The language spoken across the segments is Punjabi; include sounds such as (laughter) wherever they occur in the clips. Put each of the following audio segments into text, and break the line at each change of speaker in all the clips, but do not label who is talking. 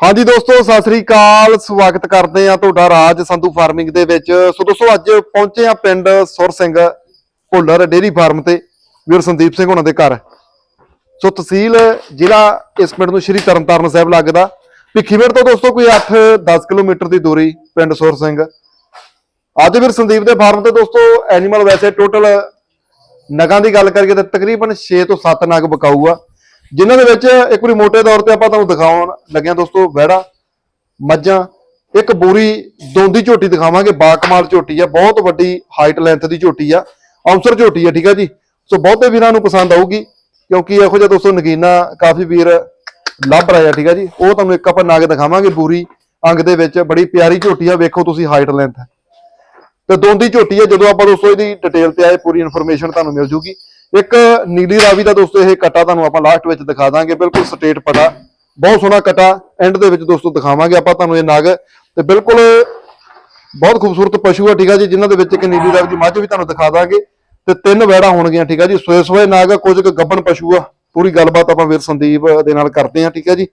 ਹਾਂਜੀ ਦੋਸਤੋ, ਸਤਿ ਸ੍ਰੀ ਅਕਾਲ। ਸਵਾਗਤ ਕਰਦੇ ਆ ਤੁਹਾਡਾ ਰਾਜ ਸੰਧੂ ਫਾਰਮਿੰਗ ਦੇ ਵਿੱਚ। ਸੋ ਦੋਸਤੋ, ਅੱਜ ਪਹੁੰਚੇ ਆ ਪਿੰਡ ਸੁਰ ਸਿੰਘ ਭੁੱਲਰ ਡੇਰੀ ਫਾਰਮ ਤੇ। ਵੀਰ ਸੰਦੀਪ ਸਿੰਘ ਉਹਨਾਂ ਦੇ ਘਰ। ਸੋ ਤਹਿਸੀਲ ਜ਼ਿਲ੍ਹਾ ਇਸ ਪਿੰਡ ਨੂੰ ਸ਼੍ਰੀ ਤਰਨਤਾਰਨ ਸਾਹਿਬ ਲੱਗਦਾ। ਭਿੱਖੀਵਿੰਡ ਤੋਂ ਦੋਸਤੋ, ਕੋਈ 8-10 ਕਿਲੋਮੀਟਰ ਦੀ ਦੂਰੀ ਪਿੰਡ ਸੁਰ ਸਿੰਘ। ਅੱਜ ਵੀਰ ਸੰਦੀਪ ਦੇ ਫਾਰਮ ਤੇ ਦੋਸਤੋ ਐਨੀਮਲ ਵੈਸੇ ਟੋਟਲ ਨਗਾਂ ਦੀ ਗੱਲ ਕਰੀਏ ਤਾਂ ਤਕਰੀਬਨ 6 ਤੋਂ 7 ਨਗ ਬਕਾਊ ਆ। ਜਿਨ੍ਹਾਂ ਦੇ ਵਿੱਚ ਇੱਕ ਵਾਰੀ ਮੋٹے ਤੌਰ ਤੇ ਆਪਾਂ ਤੁਹਾਨੂੰ ਦਿਖਾਉਣ ਲੱਗਿਆ ਦੋਸਤੋ, ਵਹਿੜਾ, ਮੱਝਾਂ, ਇੱਕ ਬੋਰੀ ਦੋਂਦੀ ਝੋਟੀ ਦਿਖਾਵਾਂਗੇ, ਬਾਕਮਾਲ ਝੋਟੀ ਆ, ਬਹੁਤ ਵੱਡੀ ਹਾਈਟ ਲੈਂਥ ਦੀ ਝੋਟੀ ਆ, ਔਂਸਰ ਝੋਟੀ ਆ, ਠੀਕ ਆ ਜੀ? ਸੋ ਬਹੁਤੇ ਵੀਰਾਂ ਨੂੰ ਪਸੰਦ ਆਊਗੀ, ਕਿਉਂਕਿ ਇਹੋ ਜਿਹਾ ਦੋਸਤੋ ਨਗੀਨਾ ਕਾਫੀ ਵੀਰ ਲੱਭ ਰਹੇ ਆ, ਠੀਕ ਆ ਜੀ? ਉਹ ਤੁਹਾਨੂੰ ਇੱਕ ਆਪਾਂ ਨਾਗ ਦਿਖਾਵਾਂਗੇ, ਬੂਰੀ ਅੰਗ ਦੇ ਵਿੱਚ, ਬੜੀ ਪਿਆਰੀ ਝੋਟੀ ਆ, ਵੇਖੋ ਤੁਸੀਂ ਹਾਈਟ ਲੈਂਥ ਤੇ ਦੋਂਦੀ ਝੋਟੀ ਹੈ ਜਦੋਂ ਆਪਾਂ ਦੋਸਤੋ ਇਹਦੀ ਡਿਟੇਲ ਤੇ ਆਏ, ਪੂਰੀ ਇਨਫੋਰਮੇਸ਼ਨ ਤੁਹਾਨੂੰ ਮਿਲ ਜੂਗੀ। ਇੱਕ ਨੀਲੀ ਰਾਵੀ ਦਾ ਦੋਸਤੋ ਇਹ ਕਟਾ ਤੁਹਾਨੂੰ ਆਪਾਂ ਲਾਸਟ ਵਿੱਚ ਦਿਖਾ ਦਾਂਗੇ। ਬਿਲਕੁਲ ਸਟੇਟ ਪਟਾ ਬਹੁਤ ਸੋਹਣਾ ਕਟਾ। ਐਂਡ ਦੇ ਵਿੱਚ ਦੋਸਤੋ ਦਿਖਾਵਾਂਗੇ ਆਪਾਂ ਤੁਹਾਨੂੰ ਇਹ ਨਗ। ਤੇ ਬਿਲਕੁਲ ਬਹੁਤ ਖੂਬਸੂਰਤ ਪਸ਼ੂ ਆ ਠੀਕ ਆ ਜੀ ਜਿਨ੍ਹਾਂ ਦੇ ਵਿੱਚ ਇੱਕ ਨੀਲੀ ਰਾਵੀ ਦੀ ਮੱਝ ਵੀ ਤੁਹਾਨੂੰ ਦਿਖਾ ਦਾਂਗੇ। ਤੇ ਤਿੰਨ ਵੈੜਾ ਹੋਣਗੀਆਂ ਠੀਕ ਆ ਜੀ। ਸੋਏ ਸੋਏ ਨਾਗ ਆ, ਕੁਝ ਕੁ ਗੱਬਣ ਪਸ਼ੂ ਆ। ਪੂਰੀ ਗੱਲਬਾਤ ਆਪਾਂ ਵੀਰ ਸੰਦੀਪ ਦੇ ਨਾਲ ਕਰਦੇ ਆ ਠੀਕ ਆ ਜੀ।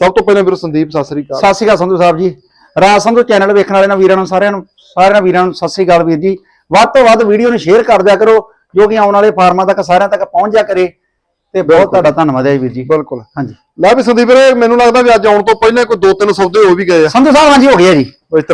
ਸਭ ਤੋਂ ਪਹਿਲਾਂ ਵੀਰ ਸੰਦੀਪ ਸਤਿ ਸ੍ਰੀ ਅਕਾਲ।
ਸਤਿ ਸ਼੍ਰੀ ਅਕਾਲ ਸੰਧੂ ਸਾਹਿਬ ਜੀ। ਰਾਜ ਸੰਧੂ ਚੈਨਲ ਵੇਖਣ ਵਾਲੇ ਨਾ ਵੀਰਾਂ ਨੂੰ ਸਾਰਿਆਂ ਨੂੰ ਸਾਰਿਆਂ ਵੀਰਾਂ ਨੂੰ ਸਤਿ ਸ਼੍ਰੀ ਅਕਾਲ ਵੀਰ ਜੀ। ਵੱਧ ਤੋਂ ਵੱਧ ਵੀਡੀਓ ਨੂੰ ਸ਼ੇਅਰ ਕਰ ਦਿਆ ਕਰੋ। ਜੋ ਕਿ ਆਉਣ ਵਾਲੇ ਫਾਰਮਾਂ ਤੱਕ ਸਾਰਿਆਂ ਤੱਕ ਪਹੁੰਚ ਜਾ ਕਰੇ ਤੇ ਬਹੁਤ ਤੁਹਾਡਾ ਧੰਨਵਾਦ ਹੈ ਵੀਰ ਜੀ।
ਬਿਲਕੁਲ।
ਹਾਂਜੀ।
ਲੈ ਵੀ ਸੰਦੀਪ ਵੀਰੇ ਮੈਨੂੰ ਲੱਗਦਾ ਵੀ ਅੱਜ ਆਉਣ ਤੋਂ ਪਹਿਲਾਂ ਕੋਈ ਦੋ ਤਿੰਨ ਸੌਦੇ ਹੋ ਵੀ ਗਏ ਆ।
ਸੰਧੂ ਸਾਹਿਬ ਹਾਂਜੀ ਹੋ ਗਿਆ ਜੀ।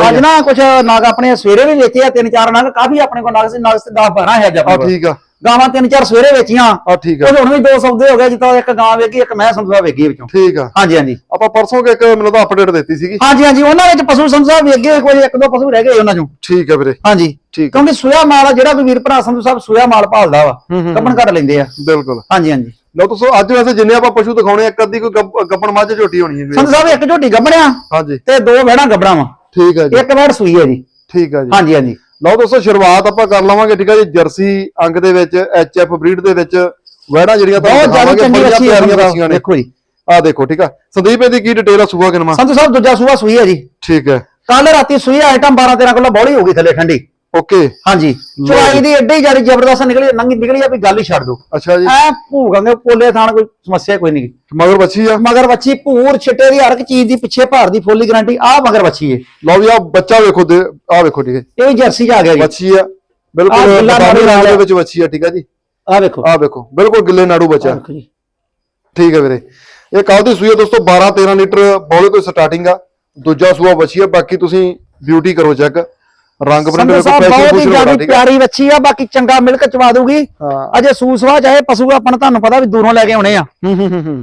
ਅੱਜ ਨਾ ਕੁਝ ਨਾਗ ਆਪਣੇ ਸਵੇਰੇ ਵੀ ਵੇਚੇ ਆ ਤਿੰਨ ਚਾਰ ਨਾਗ ਕਾਫੀ ਆਪਣੇ ਕੋਲ ਨਾਗ ਸੀ ਨਾਗ ਸੀ 10 12 ਹੈ ਜੱਪਾ
ਠੀਕ ਆ।
ਗਾਵਾਂ ਤਿੰਨ ਚਾਰ ਸਵੇਰੇ ਵੇਚੀਆਂ।
ਆ ਠੀਕ ਆ।
ਉਹ ਹੁਣ ਵੀ ਦੋ ਸੌਦੇ ਹੋ ਗਏ ਜਿੱਦਾਂ ਇੱਕ ਗਾਂ ਵੇਗੀ ਇੱਕ ਮੈਂ ਸੰਧੂ ਸਾਹਿਬ ਵੇਗੀ ਵਿੱਚੋਂ।
ਠੀਕ ਆ।
ਹਾਂਜੀ ਹਾਂਜੀ।
ਆਪਾਂ ਪਰਸੋਂ ਕਿ ਇੱਕ ਮੈਨੂੰ ਤਾਂ ਅਪਡੇਟ ਦਿੱਤੀ ਸੀਗੀ।
ਹਾਂਜੀ ਹਾਂਜੀ ਉਹਨਾਂ ਵਿੱਚ ਪਸ਼ੂ ਸੰਧੂ ਸਾਹਿਬ ਵੇਗੇ ਕੋਈ ਇੱਕ ਦੋ ਪਸ਼ੂ ਰਹਿ ਗਏ ਉਹਨਾਂ ਚੋਂ।
ਠੀਕ ਆ ਵੀਰੇ।
ਹਾਂਜੀ।
ਠੀਕ
ਕਿਉਂਕਿ ਸੋਇਆ ਮਾਲ ਆ ਜਿਹੜਾ ਕੋਈ ਵੀਰ ਭਰਾ ਸੰਧੂ ਸਾਹਿਬ ਸੋਇਆ ਮਾਲ ਭਾਲਦਾ ਵਾ ਕੱਪਣ ਘੱਟ ਲੈਂਦੇ ਆ।
ਬਿਲਕੁਲ।
ਹਾਂਜੀ ਹਾਂਜੀ।
ਲਓ ਤੁਸੀਂ ਅੱਜ ਵੈਸੇ ਜਿੰਨੇ ਆਪਾਂ ਪਸ਼ੂ ਦਿਖਾਉਣੇ ਇੱਕ ਅੱਧੀ ਕੋਈ ਗੱਬਣ ਮੱਝ ਝੋਟੀ ਹੋਣੀ ਹੈ।
ਸੰਧੂ ਸਾਹਿਬ ਇੱਕ ਝੋਟੀ ਗੱਬਣਿਆ
ਹਾਂਜੀ।
ਤੇ ਦੋ ਵਹਿਣਾ ਗੱਬਣਾ ਵਾ।
ਠੀਕ ਆ ਜੀ।
ਇੱਕ ਵਹਿੜ ਸੂਈ ਹੈ ਜੀ।
ਠੀਕ ਆ ਜੀ।
ਹਾਂਜੀ ਹਾਂਜੀ।
ਲਓ ਦੋਸਤੋ ਸ਼ੁਰੂਆਤ ਆਪਾਂ ਕਰ ਲਵਾਂਗੇ ਠੀਕ ਆ ਜੀ ਜਰਸੀ ਅੰਗ ਦੇ ਵਿੱਚ ਐਚਐਫ ਬਰੀਡ ਦੇ ਵਿੱਚ ਵਹਿੜਾਂ ਜਿਹੜੀਆਂ
ਬਹੁਤ ਜ਼ਿਆਦਾ ਚੰਗੀ ਹੈ ਸਾਹਿਬ
ਨੇ।
ਦੇਖੋ ਜੀ।
ਆ ਦੇਖੋ ਠੀਕ ਆ। ਸੰਦੀਪ ਇਹਦੀ ਕੀ ਡਿਟੇਲ ਆ ਸੂਆ ਕਿਨਵਾ
ਸੰਧੂ ਸਾਹਿਬ ਦੂਜਾ ਸੂਆ ਸੂਈ ਹੈ ਜੀ।
ਠੀਕ ਹੈ।
ਕੱਲ ਰਾਤੀ ਸੂਈ ਆਈਟਮ 12 13 ਕਿਲੋ ਬੌਲੀ ਹੋ ਗਈ ਥੱਲੇ ਠੰਡੀ।
ਓਕੇ
ਹਾਂਜੀ। ਚੁਆਈ ਦੀ ਐਡੀ ਜ਼ਿਆਦਾ ਜ਼ਬਰਦਸਤ ਨਿਕਲੀ ਨੰਗੀ ਨਿਕਲੀ ਆ ਵੀ ਗੱਲ ਹੀ ਛੱਡ ਦੋ
ਅੱਛਾ ਜੀ।
ਐ ਭੂਗਾਂਗੇ ਪੋਲੇ ਥਾਣ ਕੋਈ ਸਮੱਸਿਆ ਕੋਈ ਨਹੀਂ।
ਮਗਰ ਬੱਚੀ ਆ?
ਮਗਰ ਬੱਚੀ ਭੂਰ ਛਿੱਟੇ ਦੀ ਹਰ ਇੱਕ ਚੀਜ਼ ਦੀ ਪਿੱਛੇ ਭਾਰ ਦੀ ਫੁੱਲੀ ਗਾਰੰਟੀ ਆ ਮਗਰ ਬੱਚੀ ਏ।
ਲਓ ਵੀ ਆ ਬੱਚਾ ਵੇਖੋ ਦੇ ਆ ਵੇਖੋ ਠੀਕ ਹੈ।
ਇਹ ਜਰਸੀ ਚ ਆ ਗਿਆ ਜੀ।
ਬੱਚੀ ਆ। ਬਿਲਕੁਲ ਬਾਬਾ ਨਾਮ ਦੇ। ਵਿੱਚ ਬੱਚੀ ਆ ਠੀਕ ਆ ਜੀ।
ਆ ਵੇਖੋ।
ਆ ਵੇਖੋ ਬਿਲਕੁਲ ਗਿੱਲੇ ਨਾੜੂ ਬੱਚਾ। ਠੀਕ ਹੈ ਵੀਰੇ। ਇਹ ਕੱਲ ਦੀ ਸੂਈ ਦੋਸਤੋ 12 13 ਲੀਟਰ ਬੋਲੇ ਤੋਂ ਸਟਾਰਟਿੰਗ ਆ। ਦੂਜਾ ਸੂਆ ਬੱਚੀ ਆ ਬਾਕੀ ਤੁਸੀਂ ਬਿਊਟੀ ਕਰੋ ਚੈੱਕ ਰੰਗ ਬਰੰਗ
ਸੰਧੂ ਸਾਹਿਬ ਬਹੁਤ ਹੀ। ਜ਼ਿਆਦਾ ਪਿਆਰੀ ਬੱਚੀ ਆ ਬਾਕੀ ਚੰਗਾ ਮਿਲਕ ਚਵਾ ਦੂਗੀ ਅਜੇ ਸੂਸਵਾ ਚਾਹੇ ਪਸ਼ੂ ਆਪਣਾ ਤੁਹਾਨੂੰ ਪਤਾ ਵੀ ਦੂਰੋਂ ਲੈ ਕੇ ਆਉਣੇ ਆ।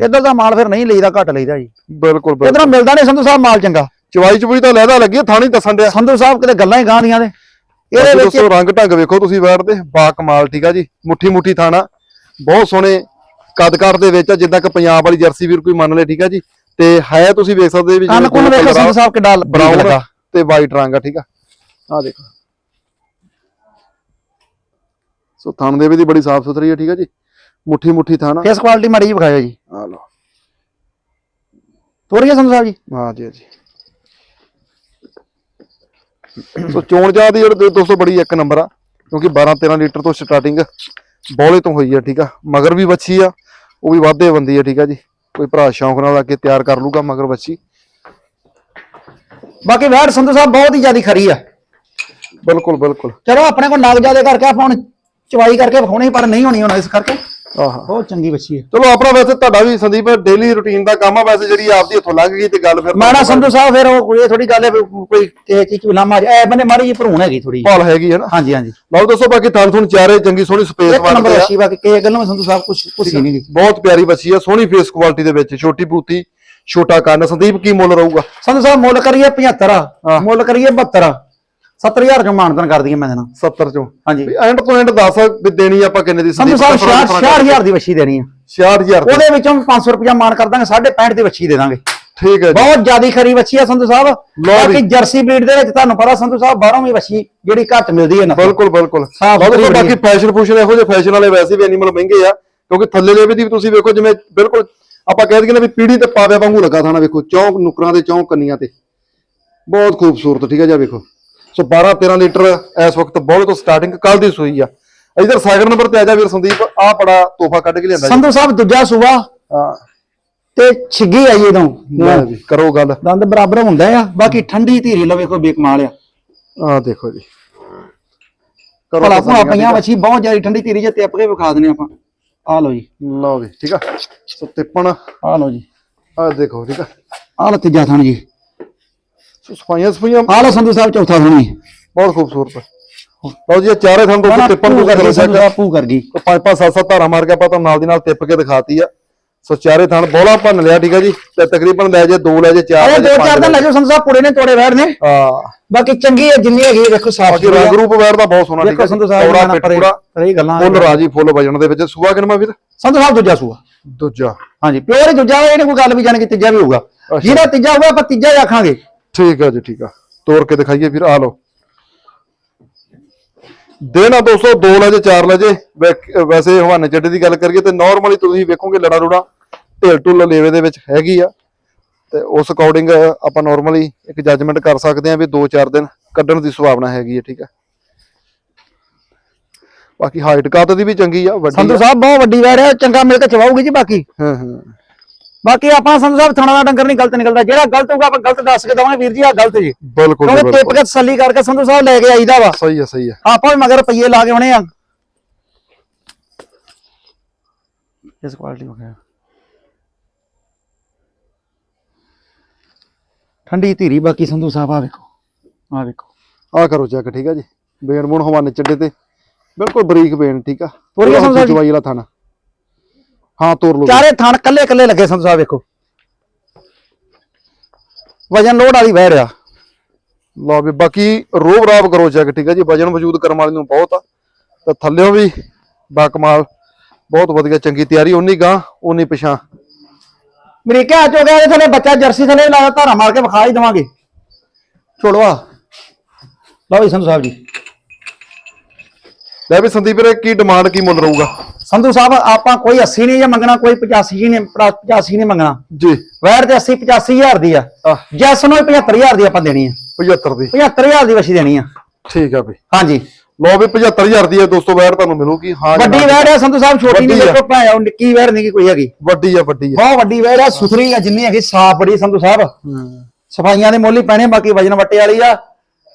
ਇਧਰ ਦਾ ਮਾਲ ਫਿਰ ਨਹੀਂ ਲਈਦਾ ਘੱਟ ਲਈਦਾ ਜੀ।
ਬਿਲਕੁਲ ਬਿਲਕੁਲ।
ਇਧਰੋਂ ਮਿਲਦਾ ਨਹੀਂ ਸੰਧੂ ਸਾਹਿਬ ਮਾਲ ਚੰਗਾ।
ਚਵਾਈ ਚੁਬਈ ਤਾਂ ਲੈਦਾ ਲੱਗੀ ਥਾਣੀ ਦੱਸਣ ਡਿਆ।
ਸੰਧੂ ਸਾਹਿਬ ਕਿਤੇ ਗੱਲਾਂ ਹੀ ਗਾਂ ਦੀਆਂ ਦੇ ਇਹਦੇ ਵਿੱਚ
ਦੋਸਤੋ ਰੰਗ ਢੰਗ ਵੇਖੋ ਤੁਸੀਂ ਬੈਠਦੇ ਬਾ ਕਮਾਲ ਠੀਕ ਆ ਜੀ ਮੁੱਠੀ ਮੁੱਠੀ ਥਾਣਾ। ਬਹੁਤ ਸੋਹਣੇ ਕਦਕਾਰ ਦੇ ਵਿੱਚ ਜਿੱਦਾਂ ਕਿ ਪੰਜਾਬ ਵਾਲੀ ਜਰਸੀ ਵੀਰ ਕੋਈ ਮੰਨ ਲੇ ਠੀਕ ਆ ਜੀ। ਤੇ ਹੈ ਤੁਸੀਂ ਵੇਖ ਸਕਦੇ ਵੀ
ਕੰਨ ਕੁੰਨ ਵੇਖੋ ਸੰਧੂ ਸਾਹਿਬ ਕਿੱਡਾ ਬਰਾਊਨ
ਤੇ ਵਾਈਟ ਰੰਗ ਆ ਠੀਕ ਆ। ਆ ਦੇਖੋ। ਸੋ ਥਣ ਦੇ ਵੀ ਦੀ ਬੜੀ ਸਾਫ਼ ਸੁਥਰੀ ਹੈ ਠੀਕ ਆ ਜੀ? ਮੁੱਠੀ ਮੁੱਠੀ ਥਾਣਾ
ਫੇਸ ਕੁਆਲਿਟੀ ਮਾੜੀ ਜੀ ਵਿਖਾਇਓ ਜੀ।
ਆ ਲਓ।
ਤੋਰੀਏ ਸੰਧੂ ਸਾਹਿਬ ਜੀ?
ਹਾਂ ਜੀ ਹਾਂ ਜੀ। ਸੋ ਚੋਣ ਜਾ ਦੀ ਜਿਹੜੇ ਦੋਸਤੋ ਬੜੀ ਇੱਕ ਨੰਬਰ ਆ ਕਿਉਂਕਿ 12 13 ਲੀਟਰ ਤੋਂ ਸਟਾਰਟਿੰਗ ਬੋਲੇ ਤੋਂ ਹੋਈ ਆ ਠੀਕ ਆ। ਮਗਰ ਵੀ ਬੱਚੀ ਆ ਉਹ ਵੀ ਵਾਧੇ ਬੰਦੀ ਆ ਠੀਕ ਆ ਜੀ। ਕੋਈ ਭਰਾ ਸ਼ੌਂਕ ਨਾਲ ਆ ਕੇ ਤਿਆਰ ਕਰ ਲੂਗਾ ਮਗਰ ਬੱਚੀ
ਬਾਕੀ ਵੈੜ ਸੰਧੂ ਸਾਹਿਬ ਬਹੁਤ ਹੀ ਜ਼ਿਆਦਾ ਖਰੀ ਆ।
ਬਿਲਕੁਲ ਬਿਲਕੁਲ।
ਚਲੋ ਆਪਣੇ ਕੋਲ ਨਗ ਜਿਆਦੇ ਕਰਕੇ ਆਪਾਂ ਹੁਣ ਚਵਾਈ ਕਰਕੇ ਵਿਖਾਉਣੀ ਪਰ ਨਹੀਂ ਹੋਣੀ ਹੁਣ ਇਸ ਕਰਕੇ।
ਆਹਾ।
ਬਹੁਤ ਚੰਗੀ ਬੱਚੀ ਹੈ।
ਚਲੋ ਆਪਣਾ ਵੈਸੇ ਤੁਹਾਡਾ ਵੀ ਸੰਦੀਪ ਡੇਲੀ ਰੁਟੀਨ ਦਾ ਕੰਮ ਆ ਵੈਸੇ ਜਿਹੜੀ ਆਪਦੀ ਹੱਥੋਂ ਲੰਘ ਗਈ ਤੇ ਗੱਲ ਫਿਰ
ਮੈਂ ਨਾ ਸੰਧੂ ਸਾਹਿਬ ਫਿਰ ਉਹ ਕੋਈ ਥੋੜੀ ਗੱਲ ਹੈ ਕੋਈ ਕਿਸੇ ਚੀਜ਼ ਚ ਲਾਮਾ ਐ ਬੰਨੇ ਮਾੜੀ ਜੀ ਭਰੂਣ ਹੈਗੀ ਥੋੜੀ
ਭਾਲ ਹੈਗੀ ਹੈ ਨਾ?
ਹਾਂਜੀ ਹਾਂਜੀ।
ਲਓ ਦੱਸੋ ਬਾਕੀ ਥਣ ਥੁਣ ਚਾਰੇ ਚੰਗੀ ਸੋਹਣੀ ਸਪੇਸ
ਨੰਬਰ
ਵਾਲੀ
ਅੱਛੀ ਬਾਕੀ ਕਿਸੇ ਗੱਲੋਂ ਵੀ ਸੰਧੂ ਸਾਹਿਬ ਕੁਝ ਕੁਛ ਨਹੀਂ।
ਬਹੁਤ ਪਿਆਰੀ ਬੱਚੀ ਆ ਸੋਹਣੀ ਫੇਸ ਕੁਆਲਿਟੀ ਦੇ ਵਿੱਚ ਛੋਟੀ ਬੂਤੀ ਛੋਟਾ ਕੰਨ। ਸੰਦੀਪ ਕੀ ਮੁੱਲ ਰਹੂਗਾ?
ਸੰਧੂ ਸਾਹਿਬ ਮੁੱਲ ਕਰੀਏ 75
ਹਾਂ।
ਮੁੱਲ ਕਰੀਏ 72 70000 ਚੋਂ ਮਾਨਤਨ ਕਰ ਦਈਏ ਮੈਂ ਦੇਣਾ
70 ਚੋਂ।
ਹਾਂਜੀ।
ਐਂਡ ਤੋਂ ਐਂਡ ਦੱਸ ਵੀ ਦੇਣੀ ਆਪਾਂ ਕਿੰਨੇ ਦੀ
ਸੰਧੂ ਸਾਹਿਬ 66000 ਦੀ ਵੱਛੀ ਦੇਣੀ ਆ।
66000
ਉਹਦੇ ਵਿੱਚੋਂ 500 ਰੁਪਇਆ ਮਾਨ ਕਰ ਦਾਂਗੇ 65 ਦੀ ਵੱਛੀ ਦੇ ਦਾਂਗੇ।
ਠੀਕ ਹੈ ਜੀ।
ਬਹੁਤ ਜਿਆਦੀ ਖਰੀ ਵੱਛੀ ਆ ਸੰਧੂ ਸਾਹਿਬ। ਬਾਕੀ ਜਰਸੀ ਬਰੀਡ ਦੇ ਵਿੱਚ ਤੁਹਾਨੂੰ ਪਤਾ ਸੰਧੂ ਸਾਹਿਬ ਬਾਹਰੋਂ ਵੀ ਵੱਛੀ ਜਿਹੜੀ ਘੱਟ ਮਿਲਦੀ ਹੈ ਨਾ।
ਬਿਲਕੁਲ ਬਿਲਕੁਲ।
ਸੁਥਰੀ
ਬਾਕੀ ਫੈਸ਼ਨ ਫੂਸ਼ਨ ਇਹੋ ਜਿਹੇ ਫੈਸ਼ਨ ਵਾਲੇ ਵੈਸੇ ਵੀ ਐਨੀਮਲ ਮਹਿੰਗੇ ਆ ਕਿਉਂਕਿ ਥੱਲੇ ਦੇ ਵੀ ਦੀ ਤੁਸੀਂ ਵੇਖੋ ਜਿਵੇਂ ਬਿਲਕੁਲ ਆਪਾਂ ਕਹਿ ਦਈਏ ਨਾ ਵੀ ਪੀੜੀ ਤੇ ਪਾਵਿਆ ਵਾਂਗੂ ਲੱਗਾ ਥਾਣਾ ਵੇਖੋ ਚੌਂਕ ਨੁਕਰਾਂ ਦੇ ਚੌਂਕ ਕੰਨੀਆਂ ਤੇ। ਬਹੁਤ ਖੂਬਸੂਰਤ ਠੀਕ ਹੈ ਜੀ ਵੇਖੋ। ਸੋ 12 13 ਲੀਟਰ ਇਸ ਵਕਤ ਬੋਲੇ ਤੋਂ ਸਟਾਰਟਿੰਗ ਕੱਲ ਦੀ ਸੂਈ ਆ। ਇਧਰ ਸੈਕਿੰਡ ਨੰਬਰ ਤੇ ਆ ਜਾ ਵੀਰ ਸੰਦੀਪ ਆ ਬੜਾ ਤੋਹਫਾ ਕੱਢ ਕੇ ਲਿਆਂਦਾ
ਸੰਧੂ ਸਾਹਿਬ ਦੂਜਾ ਸੂਆ।
ਹਾਂ।
ਤੇ ਛਿੱਗੀ ਆਈ
ਜੀ ਕਰੋ ਗੱਲ।
ਦੰਦ ਬਰਾਬਰ ਹੁੰਦਾ ਆ ਬਾਕੀ ਠੰਡੀ ਧੀਰੀ ਲੋ ਵੇਖੋ ਬੇਕਮਾਲ ਆ।
ਆ ਦੇਖੋ ਜੀ। ਕਰੋ
ਭਲਾ
ਠੀਕ
ਪਈਆਂ? ਵੱਛੀ ਬਹੁਤ ਜ਼ਿਆਦਾ ਠੰਡੀ ਧੀਰੀ ਜੇ ਕੇ ਵਿਖਾ ਦਨੇ ਆਪਾਂ। ਆ ਲਓ ਜੀ।
ਲਓ ਜੀ ਠੀਕ ਆ। ਸੋ ਤਿੱਪਣ
ਆ ਲਓ ਜੀ।
ਆ ਦੇਖੋ ਠੀਕ ਆ।
ਆ ਲਓ ਤੀਜਾ ਥਣ ਜੀ।
ਸਫਾਈਆਂ ਸਫਾਈਆਂ
ਆ ਲਓ ਸੰਧੂ ਸਾਹਿਬ ਚੌਥਾ ਜੀ
ਬਹੁਤ ਖੂਬਸੂਰਤ ਲਓ ਜੀ ਇਹ ਚਾਰੇ ਥਾਂ ਤੋਂ ਤਿੱਪਣ ਤੋਂ
ਕਰ ਸਾਹਿਬ ਪੂ ਕਰ ਗਈ।
ਪੰਜ ਪੰਜ ਸੱਤ ਸੱਤ ਧਾਰਾ ਮਾਰ ਕੇ ਆਪਾਂ ਤੁਹਾਨੂੰ ਨਾਲ ਦੀ ਨਾਲ ਤਿੱਪ ਕੇ ਦਿਖਾਤੀ ਆ। ਸੋ ਚਾਰੇ ਥਾਂ ਬੋਲਾ ਭੰਨ ਲਿਆ ਠੀਕ ਆ ਜੀ। ਤੇ ਤਕਰੀਬਨ ਲੈ ਜੇ ਦੋ ਲੈ ਜੇ ਚਾਰ ਲੈ ਜੇ
ਦੋ ਚਾਰ ਦਿਨ
ਲੈ
ਜਾਓ ਸੰਧੂ ਸਾਹਿਬ ਪੁੜੇ ਨੇ ਤੋੜੇ ਵੈੜ ਨੇ।
ਹਾਂ।
ਬਾਕੀ ਚੰਗੀ ਹੈ ਜਿੰਨੀ ਹੈਗੀ ਹੈ, ਵੇਖੋ ਸਾਫ਼
ਬਾਕੀ ਰੰਗ ਰੂਪ ਵੈਰ ਦਾ ਬਹੁਤ ਸੋਹਣਾ ਠੀਕ ਆ
ਸੰਧੂ ਸਾਹਿਬ ਪਰੇ
ਪੂਰਾ।
ਰਹੀ ਗੱਲਾਂ
ਫੁੱਲ ਰਾਜੀ ਫੁੱਲ ਵਜਣ ਦੇ ਵਿੱਚ। ਸੁਆ ਕਿਨਮਾ ਵੀਰ?
ਸੰਧੂ ਸਾਹਿਬ ਦੂਜਾ ਸੂਆ।
ਦੂਜਾ।
ਹਾਂਜੀ ਪਿਓਰ ਹੀ ਦੂਜਾ ਇਹਨੇ ਕੋਈ ਗੱਲ ਵੀ ਜਾਣ ਕਿ ਤੀਜਾ ਵੀ ਹੋਊਗਾ। ਜਿਹਦਾ ਤੀਜਾ ਹੋਊਗਾ ਆਪਾਂ ਤੀਜਾ ਹੀ ਆਖਾਂਗੇ।
ਠੀਕ ਆ ਜੀ ਠੀਕ ਆ। ਤੋੜ ਕੇ ਦਿਖਾਈਏ ਫਿਰ ਆ ਲਓ। ਦੇਣਾ ਦੋਸਤੋ ਦੋ ਲੈ ਜੇ ਚਾਰ ਲੈ ਜੇ ਵੈ- ਵੈਸੇ ਹਵਾਨੇ ਚੱਡੇ ਦੀ ਗੱਲ ਕਰੀਏ ਤੇ ਨਾਰਮਲੀ ਤੁਸੀਂ ਵੇਖੋਗੇ ਲੜਾ ਰੂੜਾ ਢੇਲ ਢੁੱਲ ਲੇਵੇ ਦੇ ਵਿੱਚ ਹੈਗੀ ਆ। ਤੇ ਉਸ ਅਕੋਰਡਿੰਗ ਆਪਾਂ ਨਾਰਮਲੀ ਇੱਕ ਜੱਜਮੈਂਟ ਕਰ ਸਕਦੇ ਆ ਵੀ 2-4 ਦਿਨ ਕੱਢਣ ਦੀ ਸੰਭਾਵਨਾ ਹੈਗੀ ਹੈ ਠੀਕ ਆ। ਬਾਕੀ ਹਾਈਟ ਕਾਤ ਦੀ ਵੀ ਚੰਗੀ ਆ ਵੱਡੀ
ਸੰਧੂ
ਆ।
ਸਾਹਿਬ ਬਹੁਤ ਵੱਡੀ ਵੈੜ ਹੈ ਚੰਗਾ ਮਿਲ ਕੇ ਚਵਾਉਗੀ ਜੀ ਬਾਕੀ।
ਹਾਂ ਹਾਂ।
ਬਾਕੀ ਆਪਾਂ ਸੰਧੂ ਸਾਹਿਬ ਥਾਣਾ ਦਾ ਡੰਗਰ ਨਹੀਂ ਗਲਤ ਨਿਕਲਦਾ ਜਿਹੜਾ ਗਲਤ ਹੋਊਗਾ ਆਪਾਂ ਗਲਤ ਦੱਸ ਕੇ ਦਵਾਂਗੇ ਵੀਰ ਜੀ ਆ ਗਲਤ ਜੀ।
ਬਿਲਕੁਲ
ਕਿਉਂਕਿ ਟਿਪ ਕੇ ਤਸੱਲੀ ਕਰਕੇ ਸੰਧੂ ਸਾਹਿਬ ਲੈ ਕੇ ਆਈਦਾ ਵਾ।
ਸਹੀ ਆ ਸਹੀ ਆ
ਆਪਾਂ ਵੀ ਮਗਰ ਪਈਏ ਲਾ ਕੇ ਆਉਣੇ ਆ। ਇਸ ਕੁਆਲਿਟੀ ਹੋ ਗਿਆ। ਠੰਡੀ ਧੀਰੀ ਬਾਕੀ ਸੰਧੂ ਸਾਹਿਬ ਆ ਵੇਖੋ ਆ ਵੇਖੋ।
ਆ ਕਰੋ ਚੈੱਕ ਠੀਕ ਆ ਜੀ। ਬੇਣ ਬੁਣ ਹਵਾਨੇ ਚੱਡੇ ਤੇ। ਬਿਲਕੁਲ ਬਰੀਕ ਬੇਣ ਠੀਕ ਆ।
ਗਿਆ ਸਮਝਾ ਜੀ?
ਜਵਾਈ ਵਾਲਾ ਥਾਣਾ। ਹਾਂ ਤੋਰ ਲਓ
ਚਾਰੇ ਥਣ ਕੱਲੇ ਕੱਲੇ ਲੱਗੇ ਸੰਧੂ ਸਾਹਿਬ ਵੇਖੋ। ਵਜਨ ਲੋਡ ਵਾਲੀ ਵਹਿ ਰਿਆ
ਲਓ ਵੀ ਬਾਕੀ ਰੋਬ ਰਾਬ ਕਰੋ ਚੈੱਕ ਠੀਕ ਆ ਜੀ? ਵਜਨ ਵਜੂਦ ਕਰਮ ਵਾਲੀ ਨੂੰ ਬਹੁਤ ਆ। ਤੇ ਥੱਲਿਓ ਵੀ ਬਾ ਕਮਾਲ ਬਹੁਤ ਵਧੀਆ ਚੰਗੀ ਤਿਆਰੀ ਉਨੀ ਗਾਂ ਉਨੀ ਪਿਛਾਂ
ਅਮਰੀਕਾ ਆ ਚੁੱਕਿਆ ਇਹਦੇ ਥੱਲੇ ਬੱਚਾ ਜਰਸੀ ਥੱਲੇ ਲਾ ਧਾਰਾ ਮਾਰ ਕੇ ਵਿਖਾ ਹੀ ਦਵਾਂਗੇ। ਛੋੜਵਾ। ਲਓ ਜੀ ਸੰਧੂ ਸਾਹਿਬ ਜੀ।
ਲੈ ਵੀ ਸੰਦੀਪ ਵੀਰੇ ਕੀ ਡਿਮਾਂਡ ਕੀ ਮੁੱਲ ਰਹੂਗਾ?
ਸੰਧੂ ਸਾਹਿਬ ਆਪਾਂ ਕੋਈ 80 ਨਹੀਂ ਜਾਂ ਮੰਗਣਾ ਕੋਈ 85 ਨਹੀਂ 85 ਨਹੀਂ ਮੰਗਣਾ।
ਜੀ।
ਵੈਰ ਤੇ 80 85000 ਦੀ ਆ। ਜੈਸ ਨੂੰ 75000 ਦੀ ਆਪਾਂ ਦੇਣੀ ਆ।
75 ਦੀ।
75000 ਦੀ ਵਛੀ ਦੇਣੀ ਆ।
ਠੀਕ ਆ ਬਈ
ਹਾਂਜੀ।
ਲਓ ਵੀ 75000 ਦੀ ਹੈ ਦੋਸਤੋ ਵੈਰ ਤੁਹਾਨੂੰ ਮਿਲੂਗੀ। ਹਾਂ
ਵੱਡੀ। ਵੈਰ ਆ ਸੰਧੂ ਸਾਹਿਬ ਛੋਟੀ ਨਹੀਂ। ਦੇਖੋ ਭਾਇਆ ਉਹ ਨਿੱਕੀ ਵੈਰ ਨਹੀਂ ਕੋਈ ਹੈਗੀ।
ਵੱਡੀ ਆ ਵੱਡੀ ਆ।
ਬਹੁਤ ਵੱਡੀ ਵੈਰ ਆ ਸੁਥਰੀ ਆ ਜਿੰਨੀ ਹੈਗੀ ਸਾਫ਼ ਬੜੀ ਸੰਧੂ ਸਾਹਿਬ। ਸਫਾਈਆਂ ਦੇ ਮੁੱਲ ਹੀ ਪੈਣੇ ਬਾਕੀ ਵਜਨ ਵੱਟੇ ਵਾਲੀ ਆ।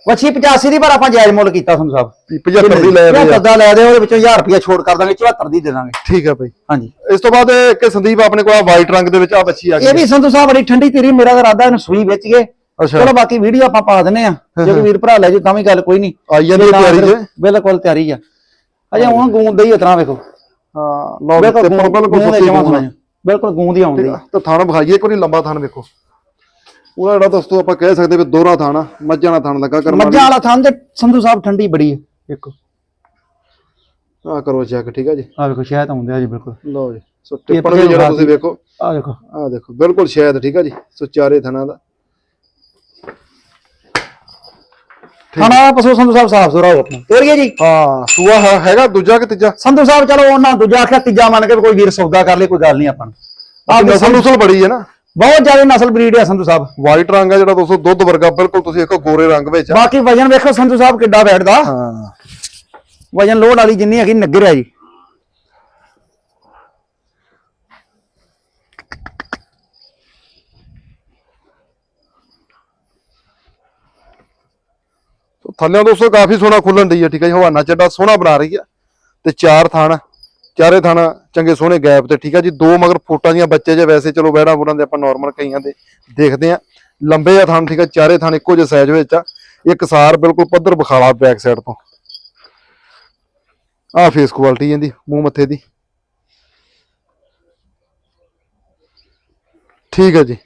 ਵਛੀ 85 ਦੀ ਪਰ ਆਪਾਂ ਜਾਇਜ਼ ਮੁੱਲ ਕੀਤਾ ਸੰਧੂ ਸਾਹਿਬ
75 ਦੀ ਲੈ ਰਹੇ ਆ।
ਦਾ ਲੈ ਦੇ ਉਹਦੇ ਵਿੱਚੋਂ 1000 ਰੁਪਇਆ ਛੋੜ ਕਰ ਦਾਂਗੇ 74 ਦੀ ਦੇ ਦਾਂਗੇ।
ਠੀਕ ਆ ਬਈ।
ਹਾਂਜੀ।
ਇਸ ਤੋਂ ਬਾਅਦ ਇੱਕ ਸੰਦੀਪ ਆਪਣੇ ਕੋਲ ਵਾਈਟ ਰੰਗ ਦੇ ਵਿੱਚ ਆ ਬੱਚੀ ਆ
ਇਹ
ਗਈ
ਵੀ ਸੰਧੂ ਸਾਹਿਬ ਬੜੀ ਠੰਡੀ ਤੇਰੀ ਮੇਰਾ ਤਾਂ ਇਰਾਦਾ ਇਹਨੂੰ ਸੂਈ ਵਿੱਚ ਗਏ
ਅੱਛਾ।
ਚਲੋ ਬਾਕੀ ਵੀਡੀਓ ਆਪਾਂ ਪਾ ਦਿੰਨੇ ਆ। ਜੇ ਕੋਈ ਵੀਰ ਭਰਾ ਲੈ ਜੇ ਤਾਂ ਵੀ ਗੱਲ ਕੋਈ ਨਹੀਂ।
ਆਈ ਜਾਂਦੀ ਤਿਆਰੀ ਜੇ।
ਬਿਲਕੁਲ ਤਿਆਰੀ ਆ। ਅਜੇ ਹੁਣ ਗੂੰਦ ਹੀ ਉਤਰਾ ਵੇਖੋ।
ਹਾਂ ਲਓ
ਬਿਲਕੁਲ
ਬਿਲਕੁਲ
ਗੂੰਦ
ਆ।
ਬਿਲਕੁਲ ਹੀ ਆਉਂਦੀ
ਆ। ਤਾਂ ਥਾਣ ਵਿਖਾਈਏ ਵਾਰੀ ਲੰਬਾ ਥਾਣ ਵੇਖੋ। ਉਹਦਾ ਜਿਹੜਾ ਦੋਸਤੋ ਆਪਾਂ ਕਹਿ ਸਕਦੇ ਵੀ ਦੋਹਰਾ ਥਾਣ ਮੱਝਾਂ ਦਾ ਥਾਣ ਲੱਗਾ ਕਰਮ
ਮੱਝਾਂ ਵਾਲਾ ਥਾਂ ਤੇ ਸੰਧੂ ਸਾਹਿਬ ਠੰਡੀ ਬੜੀ ਹੈ ਵੇਖੋ
ਆ ਕਰੋ ਚੈੱਕ ਠੀਕ ਆ ਜੀ?
ਆ ਵੇਖੋ ਸ਼ਾਇਦ ਆਉਂਦੇ ਆ ਜੀ ਬਿਲਕੁਲ।
ਲਓ ਜੀ ਸੋ ਟਿੱਪਣ ਵੀ ਜਿਹੜਾ ਤੁਸੀਂ ਵੇਖੋ।
ਆ ਵੇਖੋ
ਆ ਦੇਖੋ ਬਿਲਕੁਲ ਸ਼ਾਇਦ ਠੀਕ ਆ ਜੀ? ਸੋ ਚਾਰੇ ਥਾਣਾ ਦਾ।
ਖਾਣਾ ਪਸੋ ਸੰਧੂ ਸਾਹਿਬ ਸਾਫ਼ ਸੁਰਾ ਹੋ ਆਪਣਾ। ਤੋਰੀਏ ਜੀ।
ਹਾਂ। ਸੂਆ ਹੈ- ਹੈਗਾ ਦੂਜਾ ਕਿ ਤੀਜਾ?
ਸੰਧੂ ਸਾਹਿਬ ਚਲੋ ਉਹਨਾਂ ਦੂਜਾ ਆਖਿਆ ਤੀਜਾ ਮੰਨ ਕੇ ਕੋਈ ਵੀਰ ਸੌਦਾ ਕਰ ਲੇ ਕੋਈ ਗੱਲ ਨਹੀਂ ਆਪਾਂ ਨੂੰ।
ਆ
ਆਹ
ਨਸਲ ਨੁਸਲ ਬੜੀ ਹੈ ਨਾ।
ਬਹੁਤ ਜ਼ਿਆਦਾ ਨਸਲ ਬਰੀਡ ਹੈ ਸੰਧੂ ਸਾਹਿਬ।
ਵਾਈਟ ਰੰਗ ਆ ਜਿਹੜਾ ਦੋਸਤੋ ਦੁੱਧ ਵਰਗਾ ਬਿਲਕੁਲ ਤੁਸੀਂ ਦੇਖੋ ਗੋਰੇ ਰੰਗ ਵਿੱਚ ਆ।
ਬਾਕੀ ਵਜਨ ਵੇਖੋ ਸੰਧੂ ਸਾਹਿਬ ਕਿੱਡਾ ਬੈਠਦਾ।
ਹਾਂ।
ਵਜਨ ਲੋਡ ਵਾਲੀ ਜਿੰਨੀ ਹੈਗੀ ਨਗਰ ਹੈ ਜੀ।
ਥੱਲੇ ਦੋਸਤੋ ਕਾਫੀ ਸੋਹਣਾ ਖੁੱਲਣ ਦੀ ਹੈ ਠੀਕ ਹੈ ਜੀ ਹਵਾਨਾ ਚੱਡਾ ਸੋਹਣਾ ਬਣਾ ਰਹੀ ਆ ਤੇ ਚਾਰ ਥਾਣ ਚਾਰੇ ਥਾਣ ਚੰਗੇ ਸੋਹਣੇ ਗੈਪ ਤੇ ਠੀਕ ਆ ਜੀ? ਦੋ ਮਗਰ ਫੋਟਾਂ ਦੀਆਂ ਬੱਚੇ ਜੇ ਵੈਸੇ ਚਲੋ ਬੈੜਾ ਬੁਰਾਂ ਦੇ ਆਪਾਂ ਨਾਰਮਲ ਕਈਆਂ ਦੇ ਦੇਖਦੇ ਆ। ਲੰਬੇ ਆ ਥਾਣ ਠੀਕ ਆ? ਚਾਰੇ ਥਾਣ ਇੱਕੋ ਜਿਹੇ ਸਾਈਜ਼ ਵਿੱਚ ਆ। ਇੱਕ ਸਾਰ ਬਿਲਕੁਲ ਪੱਧਰ ਬਖਾਲਾ ਬੈਕ ਸਾਈਡ ਤੋਂ। ਆ ਫੇਸ ਕੁਆਲਿਟੀ ਇਹਦੀ ਮੂੰਹ ਮੱਥੇ ਦੀ। ਠੀਕ ਹੈ ਜੀ।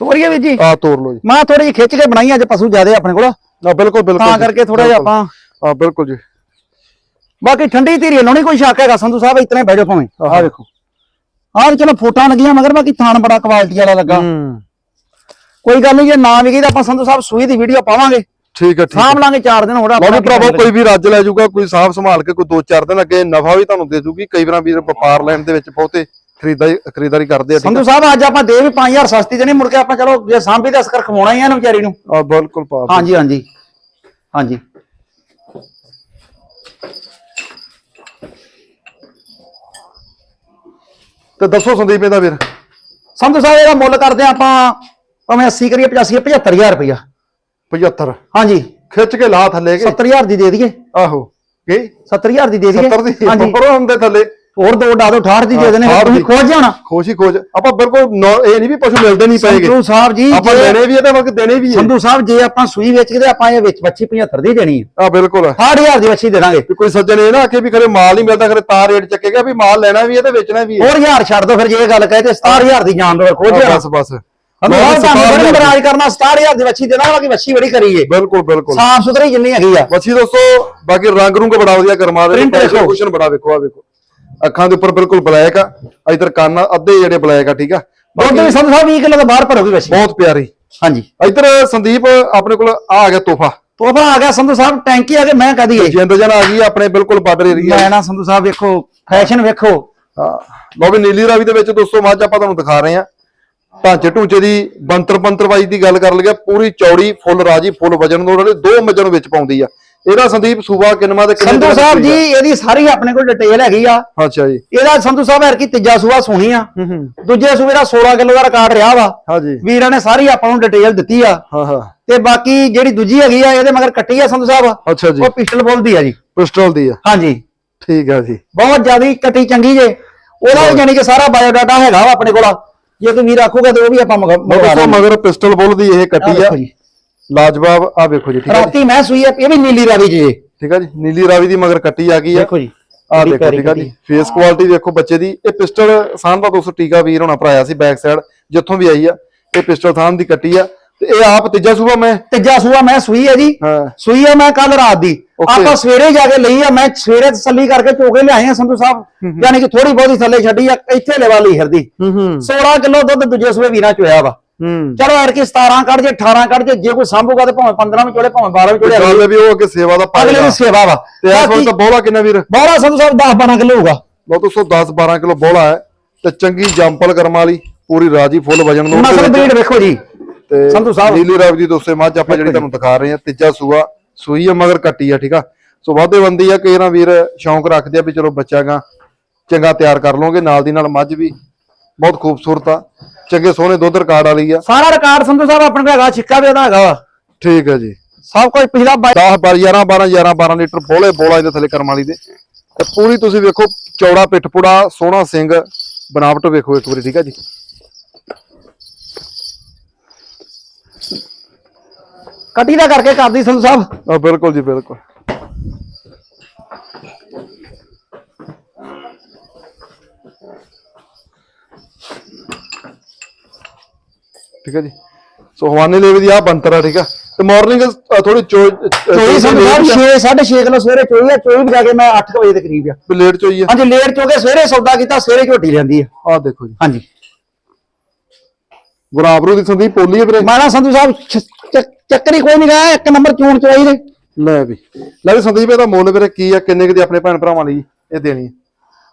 ਤੋਰੀਏ ਵੀਰ ਜੀ।
ਆ ਤੋੜ ਲਓ ਜੀ।
ਮੈਂ ਥੋੜੀ ਜਿਹੀ ਖਿੱਚ ਕੇ ਬਣਾਈ ਅੱਜ ਪਸ਼ੂ ਜ਼ਿਆਦੇ ਆਪਣੇ ਕੋਲ।
ਆ ਬਿਲਕੁਲ ਬਿਲਕੁਲ
ਤਾਂ ਕਰਕੇ ਥੋੜਾ ਜਿਹਾ। ਆਪਾਂ
ਆ ਬਿਲਕੁਲ ਜੀ।
ਬਾਕੀ ਠੰਡੀ ਧੀਰੀ ਨੂੰ ਨਹੀਂ ਕੋਈ ਸ਼ੱਕ ਹੈਗਾ ਸੰਧੂ ਸਾਹਿਬ ਇਤਨੇ ਬਹਿ ਜਾਓ ਭਾਵੇਂ। ਆਹ ਵੇਖੋ। ਆਹ ਵੀ ਚਲੋ ਫੋਟਾਂ ਲੱਗੀਆਂ ਮਗਰ ਬਾਕੀ ਥਾਣ ਬੜਾ ਕੁਆਲਿਟੀ ਵਾਲਾ ਲੱਗਾ। ਕੋਈ ਗੱਲ ਨਹੀਂ ਜੇ ਨਾ ਵਿਕੀ ਤਾਂ ਆਪਾਂ ਸੰਧੂ ਸਾਹਿਬ ਸੂਈ ਦੀ ਵੀਡੀਓ ਪਾਵਾਂਗੇ।
ਠੀਕ ਹੈ ਠੀਕ
ਸਾਂਭ ਲਾਂਗੇ 4 ਦਿਨ ਹੋਰ ਆਪਣਾ
ਵੀ ਭਰਾਵੋ ਕੋਈ ਵੀ ਰੱਜ ਲੈ ਜਾਊਗਾ ਕੋਈ ਸਾਫ਼ ਸੰਭਾਲ ਕੇ ਕੋਈ 2-4 ਦਿਨ ਅੱਗੇ ਨਫਾ ਵੀ ਤੁਹਾਨੂੰ ਦੇ ਦੂਗੀ ਕਈ ਵਾਰ ਵੀਰ ਵਪਾਰ ਲੈਣ ਦੇ ਵਿੱਚ ਬਹੁਤੇ ਖਰੀਦਾਰੀ ਖਰੀਦਾਰੀ ਕਰਦੇ ਆ
ਸੰਧੂ ਸਾਹਿਬ ਅੱਜ ਆਪਾਂ ਦੇ ਵੀ 5000 ਸਸਤੀ ਤੇ ਨਹੀਂ ਮੁੜ ਕੇ ਆਪਾਂ ਚਲੋ ਜੇ ਸਾਂਭੀ ਦਾ ਅਸਕਰ ਖਵਾਉਣਾ ਹੀ ਆ ਨਾ ਵਿਚਾਰੀ ਨੂੰ।
ਆ ਬਿਲਕੁਲ ਪਾ।
ਹਾਂਜੀ ਹਾਂਜੀ। ਹਾਂਜੀ।
ਤੇ ਦੱਸੋ ਸੰਦੀਪ ਇਹਦਾ ਵੀਰ।
ਸੰਧੂ ਸਾਹਿਬ ਇਹਦਾ ਮੁੱਲ ਕਰਦੇ ਹਾਂ ਆਪਾਂ ਭਾਵੇਂ 80 ਕਰੀਏ 85 75000 ਰੁਪਇਆ।
75
ਹਾਂਜੀ।
ਖਿੱਚ ਕੇ ਲਾ ਥੱਲੇ ਕੇ।
70000 ਦੀ ਦੇ ਦਈਏ।
ਆਹੋ। ਕੀ?
70000 ਦੀ ਦੇ ਦਈਏ।
70 ਦੀ? ਹੁੰਦੇ ਥੱਲੇ।
ਹੋਰ ਦੋ ਡਾ ਦੋ 68 ਦੀ ਦੇ ਦੇਣੇ ਤੁਸੀਂ
68
ਖੋਜ ਜਾਣਾ।
ਖੁਸ਼ ਹੀ ਖੁਸ਼ ਆਪਾਂ ਬਿਲਕੁਲ ਨੌ- ਇਹ ਨਹੀਂ ਵੀ ਪਸ਼ੂ ਮਿਲਦੇ ਨਹੀਂ ਪਏਗੇ।
ਸੰਧੂ ਸਾਹਿਬ ਜੀ
ਆਪਾਂ
ਜੇ-
ਲੈਣੇ ਵੀ ਹੈ ਤੇ ਵਕ ਦੇਣੇ ਵੀ
ਸੰਧੂ ਸਾਹਿਬ ਜੇ ਆਪਾਂ ਸੂਈ ਵੇਚ ਕੇ ਤੇ ਆਪਾਂ ਇਹ ਵਿੱਚ ਬੱਚੀ 75 ਦੀ ਦੇਣੀ
ਆ। ਬਿਲਕੁਲ।
68000 ਦੀ ਬੱਚੀ ਦੇ ਦਾਂਗੇ।
ਵੀ ਕੋਈ ਸੱਜਣ ਇਹ ਨਾ ਆਖੇ ਵੀ ਖਰੇ ਮਾਲ ਨਹੀਂ ਮਿਲਦਾ ਖਰੇ ਤਾਂ ਰੇਟ ਚੱਕੇਗਾ ਵੀ ਮਾਲ ਲੈਣਾ ਵੀ ਹੈ ਤੇ ਵੇਚਣਾ ਵੀ ਹੈ
ਹੋਰ ਹਜ਼ਾਰ ਛੱਡ ਦੋ ਫਿਰ ਜੇ ਇਹ ਗੱਲ ਕਹੇ ਤੇ 67000 ਦੀ ਜਾਨ ਦੋ ਖੋਜ
ਆ,
ਜਾਣਾ।
ਬਸ ਬਸ।
ਸੰਧੂ ਸਾਹਿਬ ਤੁਹਾਨੂੰ ਬੜੀ ਬਰਾਜ ਕਰਨਾ 67000 ਦੀ ਬੱਚੀ ਦੇਣਾ ਬਾਕੀ ਬੱਚੀ ਬੜੀ ਕਰੀਏ
ਬਿਲਕੁਲ ਬਿਲਕੁਲ।
ਸਾਫ਼ ਸੁਥਰੀ ਜਿੰਨੀ ਹੈਗੀ ਆ।
ਬੱਚੀ ਦੋਸਤੋ ਬਾਕੀ ਰੰਗ ਰੂੰਗ ਬੜਾ ਵਧੀਆ ਕਰਮਾ ਦੇ
Print ਦੇਖੋ।
ਕੁਸ਼ਨ ਬੜਾ ਵੇਖੋ ਆ ਵੇਖੋ। ਅੱਖਾਂ ਦੇ ਉੱਪਰ ਬਿਲਕੁਲ ਬਲੈਕ ਆ। ਇਧਰ ਕੰਨ ਅੱਧੇ ਜਿਹੜੇ ਬਲੈਕ ਆ ਠੀਕ ਆ।
ਦੁੱਧ ਵੀ ਸੰਧੂ ਸਾਹਿਬ 20 ਕਿਲੋ ਤੋਂ ਬਾਹਰ ਭਰੋਗੀ ਬੱਚੀ
ਬਹੁਤ ਪਿਆਰੀ।
ਹਾਂਜੀ।
ਇਧਰ ਸੰਦੀਪ ਆਪਣੇ ਕੋਲ ਆ ਗਿਆ ਤੋਹਫਾ।
ਤੋਹਫਾ ਆ ਗਿਆ ਸੰਧੂ ਸਾਹਿਬ ਟੈਂਕੀ ਆ ਕੇ ਮੈਂ ਕਦੀ ਏ
ਜਿੰਦ ਜਨ ਆ ਗਈ ਆਪਣੇ ਬਿਲਕੁਲ ਬਾਰਡਰ ਏਰੀਆ
ਮੈਂ ਨਾ ਸੰਧੂ ਸਾਹਿਬ ਵੇਖੋ ਫੈਸ਼ਨ ਵੇਖੋ।
ਹਾਂ। ਲੋ ਵੀ ਨੀਲੀ ਰਾਵੀ ਦੇ ਵਿੱਚ ਦੋਸਤੋ ਮੱਝ ਆਪਾਂ ਤੁਹਾਨੂੰ ਦਿਖਾ ਰਹੇ ਆ ਢਾਂਚੇ ਢੂੰਚੇ ਦੀ ਬੰਤਰ ਬੰਤਰ ਵਾਈ ਦੀ ਗੱਲ ਕਰ ਲਈਏ ਪੂਰੀ ਚੌੜੀ ਫੁੱਲ ਰਾਜੀ ਫੁੱਲ ਵਜਨ ਦੇ ਵਾਲੇ ਦੋ ਮੱਝਾਂ ਨੂੰ ਵਿੱਚ ਪਾਉਂਦੀ ਆ। ਇਹਦਾ ਸੰਦੀਪ ਸੂਬਾ ਕਿੰਨਵਾ ਦੇ ਕਿੰਨੇ
ਸੰਧੂ ਸਾਹਿਬ ਜੀ ਇਹਦੀ ਸਾਰੀ ਆਪਣੇ ਕੋਲ ਡਿਟੇਲ ਹੈਗੀ ਆ।
ਅੱਛਾ ਜੀ।
ਇਹਦਾ ਸੰਧੂ ਸਾਹਿਬ ਐਰ ਕੀ ਤੀਜਾ ਸੂਆ ਸੁਣੀ ਆ।
ਹੂੰ ਹੂੰ।
ਦੂਜੇ ਸੂਏ ਦਾ 16 ਕਿਲੋ ਦਾ ਰਿਕਾਰਡ ਰਿਹਾ ਵਾ। ਵੀਰਾਂ ਨੇ ਸਾਰੀ ਆਪਾਂ ਨੂੰ ਡਿਟੇਲ ਦਿੱਤੀ ਆ।
ਹਾਂ ਹਾਂ।
ਤੇ ਬਾਕੀ ਜਿਹੜੀ ਦੂਜੀ ਹੈਗੀ ਆ ਇਹਦੇ ਮਗਰ ਕੱਟੀ ਆ ਸੰਧੂ ਸਾਹਿਬ।
ਅੱਛਾ ਜੀ।
ਉਹ ਪਿਸਟਲ ਬੋਲਦੀ ਆ ਜੀ।
ਪਿਸਟਲ ਦੀ ਆ।
ਹਾਂਜੀ
ਠੀਕ ਆ ਜੀ।
ਬਹੁਤ ਜ਼ਿਆਦਾ ਕੱਟੀ ਚੰਗੀ ਜੇ। ਉਹਦਾ ਜਾਨੀ ਕਿ ਸਾਰਾ ਬਾਇਓਡਾਟਾ ਹੈਗਾ ਵਾ ਆਪਣੇ ਕੋਲ। ਜੇ ਕੋਈ ਵੀਰ ਆਖੂਗਾ ਤੇ ਉਹ ਵੀ ਆਪਾਂ ਮੰਗਾ ਮੰਗਵਾ
ਦੋਸਤੋ
ਦਾਂਗੇ
ਮਗਰ ਪਿਸਟਲ ਬੁੱਲ ਦੀ ਇਹ ਕੱਟੀ ਆ। ਲਾਜਵਾਬ ਆ ਵੇਖੋ ਜੀ ਠੀਕ ਜੀ।
ਰਾਤੀ ਮੈਂ ਸੂਈ ਆ ਇਹ ਵੀ ਨੀਲੀ ਰਾਵੀ ਜੀ।
ਠੀਕ ਆ ਜੀ ਨੀਲੀ ਰਾਵੀ ਦੀ ਮਗਰ ਕੱਟੀ ਆ ਗਈ ਆ।
ਦੇਖੋ ਜੀ
ਆ ਦੇਖੋ ਠੀਕ ਆ ਜੀ। ਫੇਸ ਕੁਆਲਿਟੀ ਦੇਖੋ ਬੱਚੇ ਦੀ। ਇਹ ਪਿਸਟਲ ਸਾਨ ਦਾ ਦੋਸਤੋ ਟੀਕਾ ਵੀਰ ਹੋਣਾ ਭਰਾਇਆ ਸੀ ਬੈਕ ਸਾਈਡ ਜਿੱਥੋਂ ਵੀ ਆਈ ਆ। ਇਹ ਪਿਸਟਲ ਥਾਨ ਦੀ ਕੱਟੀ ਆ। ਤੇ ਇਹ ਆਪ ਤੀਜਾ ਸੂਬਾ ਮੈਂ?
ਤੀਜਾ ਸੂਆ ਮੈਂ ਸੂਈ ਹੈ ਜੀ।
ਹਾਂ।
ਸੂਈ ਹੈ ਮੈਂ ਕੱਲ ਰਾਤ ਦੀ. ਆਪਾਂ ਸਵੇਰੇ ਜਾ ਕੇ ਲਈ ਆ ਮੈਂ ਸਵੇਰੇ ਤਸੱਲੀ ਕਰਕੇ ਚੋਕੇ ਲਿਆਏ ਆ ਸੰਧੂ ਸਾਹਿਬ। ਯਾਨੀ ਕਿ ਥੋੜੀ ਬਹੁਤੀ ਥੱਲੇ ਛੱਡੀ ਆ ਇੱਥੇ ਲੈਵਾ ਲਈ ਹਰਦੀ।
ਹੂੰ ਹੂੰ।
16 ਕਿਲੋ ਦੁੱਧ ਦੂਜੇ ਸੂਏ ਵੀਰਾਂ ਚੋਇਆ ਵਾ।
ਹੂੰ
ਚਲੋ ਯਾਰ ਕਿ 17 ਕੱਢ ਜੇ 18 ਕੱਢ ਜੇ ਜੇ ਕੋਈ ਸੰਭੂਗਾ ਤੇ ਭਾਵੇਂ 15 ਵੀ ਚੋਲੇ ਭਾਵੇਂ 12 ਵੀ ਚੋਲੇ
ਗੱਲ ਵੀ ਉਹ ਅੱਗੇ ਸੇਵਾ ਦਾ
ਅਗਲੇ
ਪਾਏਗਾ।
ਦੀ ਸੇਵਾ ਵਾ।
ਤੇ ਇਸ ਵਕਤ ਬੋਲਾ ਕਿੰਨਾ ਵੀਰ?
ਬੋਲਾ ਸੰਧੂ ਸਾਹਿਬ 10 12 ਕਿਲੋ ਹੋਊਗਾ।
ਲਓ ਦੋਸਤੋ 10 12 ਕਿਲੋ ਬੋਲਾ ਹੈ। ਤੇ ਚੰਗੀ ਜੰਪਲ ਕਰਮ ਵਾਲੀ ਪੂਰੀ ਰਾਜੀ ਫੁੱਲ ਵਜਨ ਨੂੰ
ਨਸਲ ਬਰੀਡ ਵੇਖੋ ਜੀ।
ਤੇ
ਸੰਧੂ ਸਾਹਿਬ।
ਨੀਲੀ ਰਾਵੀ ਦੀ ਦੋਸਤੇ ਮੱਝ ਆਪਾਂ ਜਿਹੜੀ ਤੁਹਾਨੂੰ ਦਿਖਾ ਰਹੇ ਆ ਤੀਜਾ ਸੂਆ। ਸੂਈ ਆ ਮਗਰ ਕੱਟੀ ਆ ਠੀਕ ਆ? ਸੋ ਵਾਧੇ ਬੰਦੀ ਆ ਕਈ ਨਾ ਵੀਰ ਸ਼ੌਂਕ ਰੱਖਦੇ ਆ ਵੀ ਚਲੋ ਬੱਚਾਗਾ ਚੰਗਾ ਤਿਆਰ ਕਰ ਲਓਗੇ ਨਾਲ ਦੀ ਨਾਲ ਮੱਝ ਵੀ ਬਹੁਤ ਖੂਬਸੂਰਤ ਆ। ਚੰਗੇ ਸੋਹਣੇ ਦੁੱਧ ਰਿਕਾਰਡ ਵਾਲੀ ਆ।
ਸਾਰਾ ਰਿਕਾਰਡ ਸੰਧੂ ਸਾਹਿਬ ਆਪਣੇ ਕੋਲ ਹੈਗਾ ਛਿੱਕਾ ਵੀ ਉਹਦਾ ਹੈਗਾ ਵਾ।
ਠੀਕ ਹੈ ਜੀ।
ਸਭ ਕੁਝ ਪਿਛਲਾ ਬਾਈ
10 12 11 12 11 12 ਲੀਟਰ ਬੋਲੇ ਬੋਲਾ ਇਹਦੇ ਥੱਲੇ ਕਰਮ ਵਾਲੀ ਦੇ। ਤੇ ਪੂਰੀ ਤੁਸੀਂ ਵੇਖੋ ਚੌੜਾ ਪਿੱਠ ਪੁੜਾ ਸੋਹਣਾ ਸਿੰਘ ਬਨਾਵਟ ਵੇਖੋ ਇੱਕ ਵਾਰੀ ਠੀਕ ਹੈ ਜੀ।
ਕੱਟੀ ਦਾ ਕਰਕੇ ਕਰਦੀ ਸੰਧੂ ਸਾਹਿਬ।
ਆ ਬਿਲਕੁਲ ਜੀ ਬਿਲਕੁਲ। ਠੀਕ ਹੈ ਜੀ? ਸੋ ਹਵਾਨੇ ਲੇਵੇ ਦੀ ਆ ਬੰਤਰ ਆ ਠੀਕ ਆ ਤੇ ਮਾਰਨਿੰਗ ਥੋੜੀ
ਚੋਈ ਸਾਹਿਬ 6 6.5 ਕਿਲੋ ਸਵੇਰੇ ਚੋਈ ਆ ਚੋਈ ਵਜਾ ਕੇ ਮੈਂ 8 ਵਜੇ ਦੇ ਕਰੀਬ ਆ।
ਲੇਟ ਚੋਈ ਆ?
ਹਾਂਜੀ ਲੇਟ ਚੋ ਕੇ ਸਵੇਰੇ ਸੌਦਾ ਕੀਤਾ ਸਵੇਰੇ ਝੋਟੀ ਲੈਂਦੀ ਆ।
ਆ ਦੇਖੋ ਜੀ।
ਹਾਂਜੀ।
ਗੁਲਾਬਰੂ ਦੀ ਸੰਦੀਪ ਪੋਲੀ ਹੈ ਵੀਰੇ?
ਮਾਣਾ ਸੰਧੂ ਸਾਹਿਬ ਚੱਕਰ ਕੋਈ ਨਹੀਂ ਗਾ ਇੱਕ ਨੰਬਰ ਚੂਣ ਚਵਾਈ ਦੇ
ਲੈ ਵੀ। ਲੈ ਵੀ ਸੰਦੀਪ ਇਹਦਾ ਮੁੱਲ ਵੀਰੇ ਕੀ ਆ? ਕਿੰਨੇ ਕੁ ਦੀ ਆਪਣੇ ਭੈਣ ਭਰਾਵਾਂ ਲਈ ਇਹ ਦੇਣੀ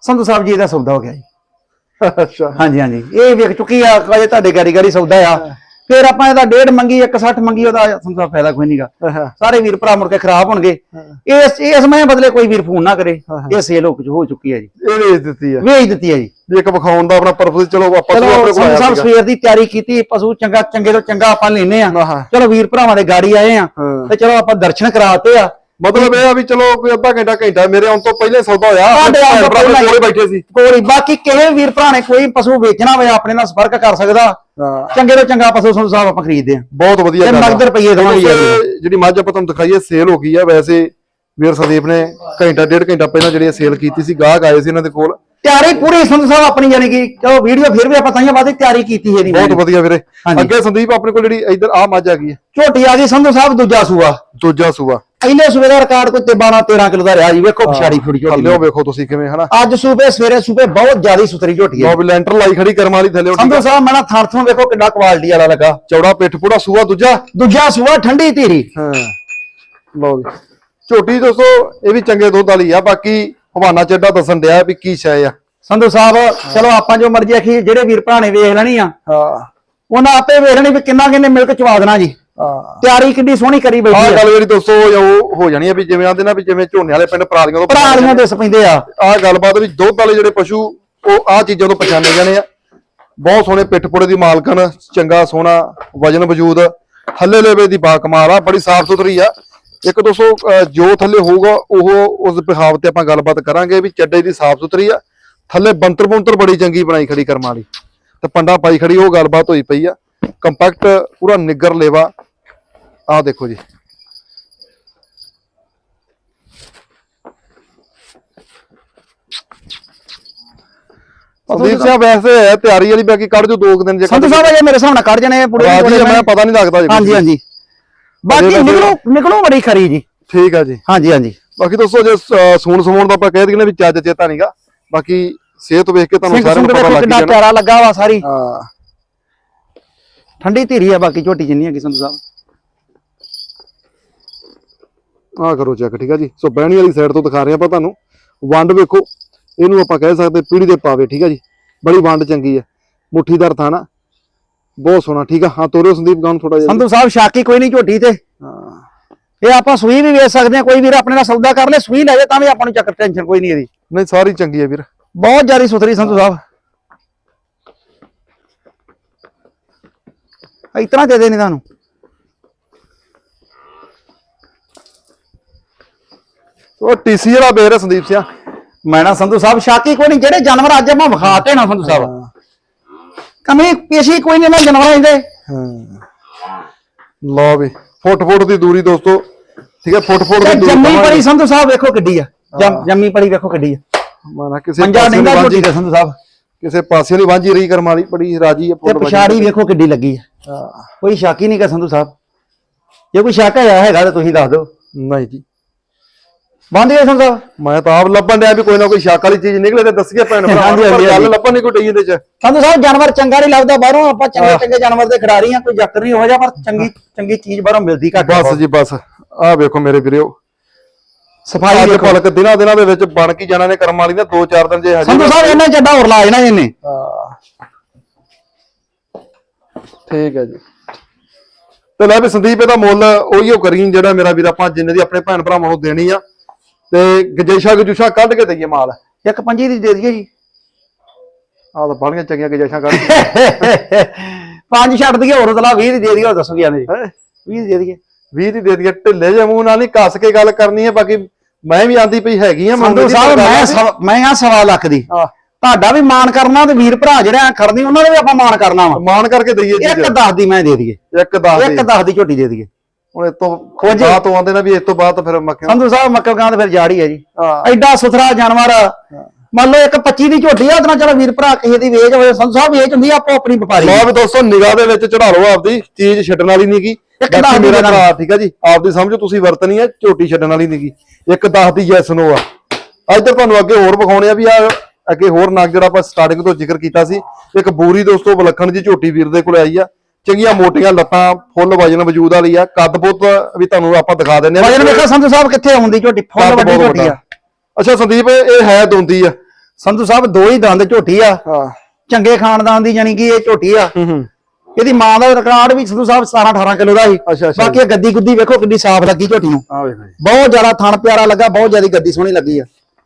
ਸੰਧੂ ਸਾਹਿਬ ਜੀ ਇਹਦਾ ਸੌਦਾ ਹੋ ਗਿਆ ਜੀ।
ਅੱਛਾ।
ਹਾਂਜੀ ਹਾਂਜੀ। ਇਹ ਵੇਖ ਚੁੱਕੀ ਆ ਅਜੇ ਤੁਹਾਡੇ ਗਾੜੀ ਗਾੜੀ ਸੌਦਾ ਆ। ਫਿਰ ਆਪਾਂ ਇਹਦਾ ਡੇਢ ਮੰਗੀ 160 ਮੰਗੀ ਉਹਦਾ ਸਾਹਿਬ ਫਾਇਦਾ ਕੋਈ ਨਹੀਂਗਾ
ਹਾਂ
ਸਾਰੇ ਵੀਰ ਭਰਾ ਮੁੜ ਕੇ ਖਰਾਬ ਹੋਣਗੇ। ਇਸ ਇਸ ਮੈਂ ਬਦਲੇ ਕੋਈ ਵੀਰ ਫੋਨ ਨਾ ਕਰੇ। ਇਹ ਸੇਲ ਹੋ ਹੋ ਚੁੱਕੀ ਹੈ ਜੀ।
ਇਹ ਵੇਚ ਦਿੱਤੀ ਆ।
ਵੇਚ ਦਿੱਤੀ ਹੈ ਜੀ।
ਇੱਕ ਵਿਖਾਉਣ ਦਾ ਆਪਣਾ ਪਰਪਸ ਚਲੋ ਆਪਾਂ
ਚਲੋ
ਆਪਣੇ ਕੋਲ ਸੀਗਾ।
ਸਵੇਰ ਦੀ ਤਿਆਰੀ ਕੀਤੀ ਪਸ਼ੂ ਚੰਗਾ ਚੰਗੇ ਤੋਂ ਚੰਗਾ ਆਪਾਂ ਲੈਨੇ ਆ।
ਹਾਂ।
ਚਲੋ ਵੀਰ ਭਰਾਵਾਂ ਦੇ ਗਾੜੀ ਆਏ ਆ।
ਹਾਂ।
ਤੇ ਚਲੋ ਆਪਾਂ ਦਰਸ਼ਨ ਕਰਾਤੇ ਆ।
ਮਤਲਬ ਇਹ ਆ ਵੀ ਚਲੋ ਕੋਈ ਅੱਧਾ ਘੰਟਾ ਘੰਟਾ ਮੇਰੇ ਆਉਣ ਤੋਂ ਪਹਿਲੇ ਸੌਦਾ ਹੋਇਆ।
ਸਾਡੇ ਆਉਣ ਤੋਂ
ਭਰਾ
ਪਹਿਲਾਂ ਹੀ।
ਕੋਲੇ ਬੈਠੇ ਸੀ।
ਕੋਈ ਬਾਕੀ ਕਿਸੇ ਵੀਰ ਭਰਾ ਨੇ ਕੋਈ ਪਸ਼ੂ ਵੇਚਣਾ ਹੋਵੇ ਆਪਣੇ ਨਾਲ ਸੰਪਰਕ ਕਰ ਸਕਦਾ?
ਹਾਂ।
ਚੰਗੇ ਤੋਂ ਚੰਗਾ ਪਸ਼ੂ ਸੰਧੂ ਸਾਹਿਬ ਆਪਾਂ ਖਰੀਦਦੇ ਆ
ਬਹੁਤ ਵਧੀਆ
ਤੇ
ਗੱਲ ਆ।
ਨਗਦ ਰੁਪਈਏ ਦੇਵਾਂਗੇ।
ਦੋਸਤੋ,
ਜੀ।
ਜਿਹੜੀ ਮੱਝ ਆਪਾਂ ਤੁਹਾਨੂੰ ਦਿਖਾਈਏ ਸੇਲ ਹੋ ਗਈ ਆ। ਵੈਸੇ ਵੀਰ ਸੰਦੀਪ ਨੇ ਘੰਟਾ ਡੇਢ ਘੰਟਾ ਪਹਿਲਾਂ ਜਿਹੜੀ ਸੇਲ ਕੀਤੀ ਸੀ ਗਾਹਕ ਆਏ ਸੀ ਇਹਨਾਂ ਦੇ ਕੋਲ।
ਤਿਆਰੀ ਪੂਰੀ ਸੰਧੂ ਸਾਹਿਬ ਆਪਣੀ ਯਾਨੀ ਕਿ ਚਲੋ ਵੀਡੀਓ ਫਿਰ ਵੀ ਆਪਾਂ ਤਾਈਆਂ ਬਾਅਦ ਤਿਆਰੀ ਕੀਤੀ ਹੈ
ਬਹੁਤ ਵਧੀਆ ਵੀਰੇ।
ਹਾਂਜੀ।
ਅੱਗੇ ਸੰਦੀਪ ਆਪਣੇ ਕੋਲ ਜਿਹੜੀ ਇੱਧਰ ਆ ਮੱਝ ਆ ਗਈ ਹੈ।
ਝੋਟੀ ਆ ਗਈ ਸੰਧੂ ਸਾਹਿਬ ਦੂਜਾ ਸੂਆ।
ਦੂਜਾ ਸੂਆ।
ਪਹਿਲੇ ਸੂਬੇ ਦਾ ਰਿਕਾਰਡ ਕੋਈ 12 13 ਕਿਲੋ ਦਾ ਰਿਹਾ ਜੀ ਵੇਖੋ ਪਛਾੜੀ ਫੁੜੀ ਝੋਟੀ
ਥੱਲੇ ਵੇਖੋ ਤੁਸੀਂ ਕਿਵੇਂ ਹਨਾ?
ਅੱਜ ਸੂਬੇ ਸਵੇਰੇ ਸੂਬੇ ਬਹੁਤ ਜ਼ਿਆਦੀ ਸੁਥਰੀ ਝੋਟੀ ਹੈ।
ਲੋ ਵੀ ਲੈਂਟਰ ਲਾਈ ਖੜੀ ਕਰਮ ਵਾਲੀ ਥੱਲੇ ਉੱਠ
ਸੰਧੂ ਸਾਹਿਬ ਮੈਂ ਨਾ ਥਣ ਥਣ ਵੇਖੋ ਕਿੰਨਾ ਕੁਆਲਿਟੀ ਵਾਲਾ ਲੱਗਾ।
ਚੌੜਾ ਪਿੱਠ ਪੂੜਾ ਸੂਆ ਦੂਜਾ।
ਦੂਜਾ ਸੂਆ ਠੰਡੀ ਧੀਰੀ।
ਹਾਂ। ਲਓ ਜੀ। ਝੋਟੀ ਦੋਸਤੋ ਇਹ ਵੀ ਚੰਗੇ ਦੁੱਧ ਵਾਲੀ ਆ ਬਾਕੀ ਹਵਾਨਾ ਚੱਡਾ ਦੱਸਣ ਡਿਆ ਵੀ ਕੀ ਸ਼ੈ ਆ।
ਸੰਧੂ ਸਾਹਿਬ ਚਲੋ ਆਪਾਂ ਜੋ ਮਰਜ਼ੀ ਆਖੀ ਜਿਹੜੇ ਵੀਰ ਭਰਾ ਨੇ ਵੇਖ ਲੈਣੀ ਆ
ਹਾਂ।
ਉਹਨਾਂ ਆਪੇ ਵੇਖ ਲੈਣੀ ਵੀ ਕਿੰਨਾ ਕਿੰਨੇ ਮਿਲ ਕੇ ਚਵਾ ਦੇਣਾ ਜੀ। ਤਿਆਰੀ ਕਿੰਨੀ ਸੋਹਣੀ ਕਰੀ ਬੈਠੀ ਆ।
ਗੱਲ ਜਿਹੜੀ ਦੋਸਤੋ ਉਹ ਹੋ ਜਾਣੀ ਆ ਵੀ ਜਿਵੇਂ ਆਂਦੇ ਨਾ ਵੀ ਜਿਵੇਂ ਝੋਨੇ ਵਾਲੇ ਪਿੰਡ ਪਰਾਲੀਆਂ ਤੋਂ
ਭਰਾਲੀਆਂ ਦਿਸ ਪੈਂਦੇ ਆ।
ਆਹ ਗੱਲਬਾਤ ਵੀ ਦੁੱਧ ਵਾਲੇ ਜਿਹੜੇ ਪਸ਼ੂ ਉਹ ਆਹ ਚੀਜ਼ਾਂ ਤੋਂ ਪਛਾਣੇ ਜਾਣੇ ਆ। ਬਹੁਤ ਸੋਹਣੇ ਪਿੱਠਪੁੜੇ ਦੀ ਮਾਲਕਨ ਚੰਗਾ ਸੋਹਣਾ ਵਜਨ ਵਜੂਦ ਥੱਲੇ ਲੇਵੇ ਦੀ ਬਾ ਕਮਾਲ ਆ ਬੜੀ ਸਾਫ਼ ਸੁਥਰੀ ਆ। ਇੱਕ ਦੋਸਤੋ ਜੋ ਥੱਲੇ ਹੋਊਗਾ ਉਹ ਉਸ ਬਿਹਾਵ ਤੇ ਆਪਾਂ ਗੱਲਬਾਤ ਕਰਾਂਗੇ ਵੀ ਚੱਡੇ ਦੀ ਸਾਫ਼ ਸੁਥਰੀ ਆ। ਥੱਲੇ ਬੰਤਰ ਬੰਤਰ ਬੜੀ ਚੰਗੀ ਬਣਾਈ ਖੜੀ ਕਰਮ ਵਾਲੀ। ਤੇ ਪੰਡਾ ਪਾਈ ਖੜੀ ਉਹ ਗੱਲਬਾਤ ਹੋਈ ਪਈ ਆ। ਕੰਪੈਕਟ ਪੂਰਾ ਨਿੱਗਰ ਲੇਵਾ। ਆਹ ਦੇਖੋ ਜੀ। ਸੰਦੀਪ ਸਿੰਘ ਵੈਸੇ ਹੈ ਤਿਆਰੀ ਵਾਲੀ ਬਾਕੀ ਕੱਢ ਜੋ ਦੋ ਦਿਨ ਜੇ
ਸਾਹਿਬ ਅਜੇ ਮੇਰੇ ਹਿਸਾਬ ਨਾਲ ਕੱਢ ਜਾਣੇ
ਮੈਂ। ਪਤਾ ਨਹੀਂ ਲੱਗਦਾ ਜੀ।
ਹਾਂਜੀ ਹਾਂਜੀ। ਬਾਕੀ ਨਿਕਲੂ ਨਿਕਲੂ ਬੜੀ ਖਰੀ ਜੀ।
ਠੀਕ ਆ ਜੀ।
ਹਾਂਜੀ ਹਾਂਜੀ।
ਬਾਕੀ ਦੋਸਤੋ ਜੇ ਸੂਣ ਸਮਾਉਣ ਦਾ ਆਪਾਂ ਕਹਿ ਦਈਏ ਨਾ ਵੀ ਚੱਜ ਚੇਤਾ ਨਹੀਂਗਾ ਬਾਕੀ ਸਿਹਤ ਵੇਖ ਕੇ ਤੁਹਾਨੂੰ ਨੂੰ ਪਤਾ ਲੱਗ
ਕਿੰਨਾ ਪਿਆਰਾ ਲੱਗਾ ਵਾ ਸਾਰੀ।
ਹਾਂ।
ਠੰਡੀ ਧੀਰੀ ਆ ਬਾਕੀ ਝੋਟੀ ਜਿੰਨੀ ਹੈਗੀ ਸੰਧੂ ਸਾਹਿਬ।
ਆਹ ਕਰੋ ਚੈੱਕ ਠੀਕ ਆ ਜੀ? ਸੋ ਬਹਿਣੀ ਵਾਲੀ ਸਾਈਡ ਤੋਂ ਦਿਖਾ ਰਹੇ ਆਪਾਂ ਤੁਹਾਨੂੰ। ਵੰਡ ਵੇਖੋ ਇਹਨੂੰ ਆਪਾਂ ਕਹਿ ਸਕਦੇ ਪੀੜੀ ਦੇ ਪਾਵੇ ਠੀਕ ਆ ਜੀ? ਬੜੀ ਵੰਡ ਚੰਗੀ ਹੈ ਮੁੱਠੀਦਾਰ ਥਾਣਾ। ਬਹੁਤ ਸੋਹਣਾ ਠੀਕ ਆ? ਹਾਂ ਤੋਰਿਓ ਸੰਦੀਪ ਗਾਉਂ ਥੋੜਾ ਜਿਹਾ।
ਸੰਧੂ ਸਾਹਿਬ ਸ਼ਾਕੀ ਕੋਈ ਨਹੀਂ ਝੋਟੀ ਤੇ। ਇਹ ਆਪਾਂ ਸੂਈ ਵੀ ਵੇਚ ਸਕਦੇ ਆ ਕੋਈ ਵੀਰ ਆਪਣੇ ਨਾਲ ਸੌਦਾ ਕਰ ਲੈ ਸੂਈ ਲੈ ਜਾ ਤਾਂ ਵੀ ਆਪਾਂ ਨੂੰ ਚੱਕਰ ਟੈਨਸ਼ਨ ਕੋਈ ਨਹੀਂ ਇਹਦੀ।
ਨਹੀਂ ਸਾਰੀ ਚੰਗੀ ਹੈ ਵੀਰ।
ਬਹੁਤ ਜ਼ਿਆਦਾ ਸੁਥਰੀ ਸੰਧੂ ਸਾਹਿਬ। ਇਤਨਾ ਦੇ ਦੇ ਨਹੀਂ ਤੁਹਾਨੂੰ।
ਉਹ ਟੀਸੀ ਵਾਲਾ ਬੇਰ ਸੰਦੀਪ ਸਿੰਘ
ਮੈਂ ਨਾ ਸੰਧੂ ਸਾਹਿਬ ਸ਼ਾਕੀ ਕੋਈ ਨਹੀਂ ਜਿਹੜੇ ਜਾਨਵਰ ਅੱਜ ਆਪਾਂ ਵਿਖਾਤੇ ਨਾ ਸੰਧੂ ਸਾਹਿਬ। ਕਮੀ ਪੇਸ਼ੀ ਕੋਈ ਨਹੀਂ ਨਾ ਜਾਨਵਰਾਂ ਦੇ।
ਹਾਂ। ਲਓ ਵੀ ਫੁੱਟ ਫੁੱਟ ਦੀ ਦੂਰੀ ਦੋਸਤੋ। ਠੀਕ ਹੈ ਫੁੱਟ ਫੁੱਟ ਦੀ ਦੂਰੀ
ਜੰਮੀ। ਪੜੀ ਸੰਧੂ ਸਾਹਿਬ ਵੇਖੋ ਕਿੱਡੀ ਆ। ਜੰਮ- ਪੜੀ ਵੇਖੋ ਕਿੱਡੀ ਆ।
ਮਾਨਾ ਕਿਸੇ
ਪੰਜਾ
ਪਾਸੇ
ਨਹੀਂ ਦਾ
ਵਾਂਝੀ
ਝੋਟੀ ਦਾ ਸੰਧੂ ਸਾਹਿਬ।
ਕਿਸੇ ਪਾਸੇ ਨਹੀਂ ਵਾਂਝੀ ਰਹੀ ਕਰਮ ਵਾਲੀ ਬੜੀ ਰਾਜੀ ਹੈ
ਤੇ। ਪਛਾੜੀ ਵੇਖੋ ਕਿੱਡੀ ਲੱਗੀ ਆ। ਕੋਈ ਸ਼ੱਕ ਹੀ ਨਹੀਂ ਕਾ ਸੰਧੂ ਸਾਹਿਬ ਜੇ ਕੋਈ ਸ਼ੱਕ ਹੈ ਹੈਗਾ ਤਾਂ ਤੁਸੀਂ ਦੱਸ ਦਿਓ।
ਨਹੀਂ ਜੀ।
ਬੰਦ ਗਏ ਸੰਧੂ ਸਾਹਿਬ
ਮੈਂ ਤਾਂ ਆਪ ਲੱਭਣ ਡਿਆ ਵੀ ਕੋਈ ਨਾ ਕੋਈ ਸ਼ੱਕ ਵਾਲੀ ਚੀਜ਼ ਨਿਕਲੇ ਤੇ ਦੱਸੀਏ ਭੈਣ ਭਰਾ
ਹਾਂਜੀ,
ਪਰ
ਹਾਂਜੀ,
ਗੱਲ
ਹਾਂਜੀ।
ਲੱਭਣ ਨਹੀਂ ਕੋਈ ਡਈ ਇਹਦੇ ਚ
ਸੰਧੂ ਸਾਹਿਬ ਜਾਨਵਰ ਚੰਗਾ ਨਹੀਂ ਲੱਗਦਾ ਬਾਹਰੋਂ ਆਪਾਂ ਚੰਗੇ ਚੰਗੇ ਜਾਨਵਰ ਦੇ ਖਿਡਾਰੀ ਆ ਕੋਈ ਚੱਕਰ ਨਹੀਂ ਹੋ ਜਾ ਪਰ ਚੰਗੀ ਚੰਗੀ ਚੀਜ਼ ਬਾਹਰੋਂ ਮਿਲਦੀ ਘੱਟ
ਬਸ ਜੀ ਬਸ। ਆਹ ਵੇਖੋ ਮੇਰੇ ਵੀਰੋ।
ਸਫ਼ਾਈ
ਅੱਜ ਪਲਕ ਦਿਨਾਂ ਦਿਨਾਂ ਦੇ ਵਿੱਚ ਬਣ ਕੀ ਜਾਣਾ ਨੇ ਕਰਮ ਵਾਲੀ ਨੇ ਦੋ ਚਾਰ ਦਿਨ ਜੇ ਹਜੇ
ਸੰਧੂ ਸਾਹਿਬ ਇਹਨਾਂ ਚੱਡਾ ਹੋਰ ਲਾ ਜਾਣਾ ਇਹਨੇ।
ਹਾਂ। ਠੀਕ ਹੈ ਜੀ। ਤੇ ਲੈ ਵੀ ਸੰਦੀਪ ਇਹਦਾ ਮੁੱਲ ਉਹੀਓ ਕਰੀ ਜਿਹੜਾ ਮੇਰਾ ਵੀਰ ਆਪਾਂ ਜਿੰਨੇ ਦੀ ਆਪਣੇ ਭੈਣ ਭਰਾਵਾਂ ਨੂੰ ਦੇਣੀ ਆ। ਤੇ ਗਜੇਸ਼ਾ ਗਜੂਸ਼ਾ ਕੱਢ ਕੇ ਦਈਏ ਮਾਲ।
ਇੱਕ ਪੰਜੀ ਦੀ ਦੇ ਦਈਏ ਜੀ।
ਆਹ ਤਾਂ ਬੜੀਆਂ ਚੰਗੀਆਂ ਗਜੇਸ਼ਾ ਕੱਢ
ਪੰਜ ਛੱਡ ਦਈਏ ਹੋਰ ਉਤਲਾ 20 ਦੀ ਦੇ ਦਈਏ ਹੋਰ ਦੱਸੋ ਕੀ ਆਂਦੇ
ਹੈਂ?
20 ਦੀ ਦੇ ਦਈਏ।
20 ਦੀ ਦੇ ਦਈਏ। ਢਿੱਲੇ ਜਿਹੇ ਮੂੰਹ ਨਾਲ ਨਹੀਂ ਕੱਸ ਕੇ ਗੱਲ ਕਰਨੀ ਹੈ ਬਾਕੀ ਮੈਂ ਵੀ ਆਂਦੀ ਪਈ ਹੈਗੀ ਆ
ਸੰਧੂ ਸਾਹਿਬ ਮੈਂ ਮੈਂ ਆ ਸਵਾ ਲੱਖ ਦੀ। ਤੁਹਾਡਾ ਵੀ ਮਾਣ ਕਰਨਾ ਤੇ ਵੀਰ ਭਰਾ ਜਿਹੜੇ ਆ ਖੜਨੀ ਉਹਨਾਂ ਨੇ ਵੀ ਆਪਾਂ ਮਾਣ ਕਰਨਾ ਵਾ।
ਮਾਨ ਕਰਕੇ ਦਈਏ
ਇੱਕ
ਜੀ
10 ਦੀ ਮੈਂ ਦੇ ਦਈਏ।
ਇੱਕ ਦੱਸ
ਇੱਕ
ਦੇ
10 ਦੀ ਝੋਟੀ ਦੇ ਦਈਏ।
ਹੁਣ ਇਹ ਤੋਂ
ਖੋਜੀ।
ਬਾਤ ਤੋਂ ਆਉਂਦੇ ਨਾ ਵੀ ਇਸ ਤੋਂ ਬਾਅਦ ਫਿਰ ਮੱਕਿਆ
ਸੰਧੂ ਸਾਹਿਬ ਮੱਕਰ ਗਾਂ ਤੇ ਫਿਰ ਜਾੜੀ ਹੈ ਜੀ।
ਹਾਂ।
ਐਡਾ ਸੁਥਰਾ ਜਾਨਵਰ। ਮੰਨ ਲਓ ਇੱਕ 25 ਦੀ ਝੋਟੀ ਆ ਉਹਦੇ ਚਲੋ ਵੀਰ ਭਰਾ ਕਿਸੇ ਦੀ ਵੇਚ ਹੋਵੇ ਸੰਧੂ ਸਾਹਿਬ ਵੇਚ ਹੁੰਦੀ ਆ, ਆਪੋ ਆਪਣੀ ਵਪਾਰੀ
ਲਓ ਵੀ ਦੋਸਤੋ ਨਿਗਾਹ ਦੇ ਵਿੱਚ ਚੜਾ ਲਓ ਆਪਦੀ ਚੀਜ਼ ਛੱਡਣ ਵਾਲੀ ਨਹੀਂਗੀ
ਇੱਕ
ਬਾਕੀ
ਦਸ ਦੀ
ਮੇਰਾ। ਭਰਾ ਠੀਕ ਆ ਜੀ? ਆਪਦੀ ਸਮਝੋ ਤੁਸੀਂ ਵਰਤਣੀ ਹੈ ਝੋਟੀ ਛੱਡਣ ਵਾਲੀ ਨਹੀਂਗੀ ਇੱਕ 10 ਦੀ ਯੈਸ ਨੋ ਆ। ਅੱਜ ਤਾਂ ਤੁਹਾਨੂੰ ਅੱਗੇ ਹੋਰ ਵਿਖਾਉਣੇ ਆ ਵੀ ਆ ਅੱਗੇ ਹੋਰ ਨਾਗ ਜਿਹੜਾ ਆਪਾਂ ਸਟਾਰਟਿੰਗ ਤੋਂ ਜ਼ਿਕਰ ਕੀਤਾ ਸੀ ਇੱਕ ਬੂਰੀ ਦੋਸਤੋ ਵਿਲੱਖਣ ਜੀ ਝੋਟੀ ਵੀਰ ਦੇ ਕੋਲ ਆਈ ਆ। ਚੰਗੀਆਂ ਮੋਟੀਆਂ ਲੱਤਾਂ ਫੁੱਲ ਵਜਨ ਵਜੂਦ ਵਾਲੀ ਆ। ਕੱਦ ਬੁੱਤ ਵੀ ਤੁਹਾਨੂੰ ਆਪਾਂ ਦਿਖਾ ਦਿੰਦੇ ਆ
ਵਜਨ ਵੇਖੋ ਸੰਧੂ ਸਾਹਿਬ ਕਿੱਥੇ ਆਉਂਦੀ ਝੋਟੀ? ਫੁੱਲ ਵੱਡੀ ਝੋਟੀ ਆ।
ਅੱਛਾ ਸੰਦੀਪ ਇਹ ਹੈ ਦੋਂਦੀ ਆ।
ਸੰਧੂ ਸਾਹਿਬ ਦੋ ਹੀ ਦੰਦ ਝੋਟੀ ਆ।
ਹਾਂ।
ਚੰਗੇ ਖਾਨਦਾਨ ਦੀ ਜਾਨੀ ਕਿ ਇਹ ਝੋਟੀ ਆ। ਇਹਦੀ ਮਾਂ ਦਾ ਰਿਕਾਰਡ ਵੀ ਸੰਧੂ ਸਾਹਿਬ 17 18 ਕਿਲੋ ਦਾ ਸੀ। ਬਾਕੀ ਗੱਦੀ ਗੁੱਦੀ ਵੇਖੋ ਕਿੰਨੀ ਸਾਫ਼ ਲੱਗੀ ਝੋਟੀ ਨੂੰ। ਬਹੁਤ ਜ਼ਿਆਦਾ ਥਣ ਪਿਆਰਾ ਲੱਗਾ ਬਹੁਤ ਜ਼ਿਆਦਾ ਗੱਦੀ ਸੋਹਣੀ ਲੱਗੀ ਆ।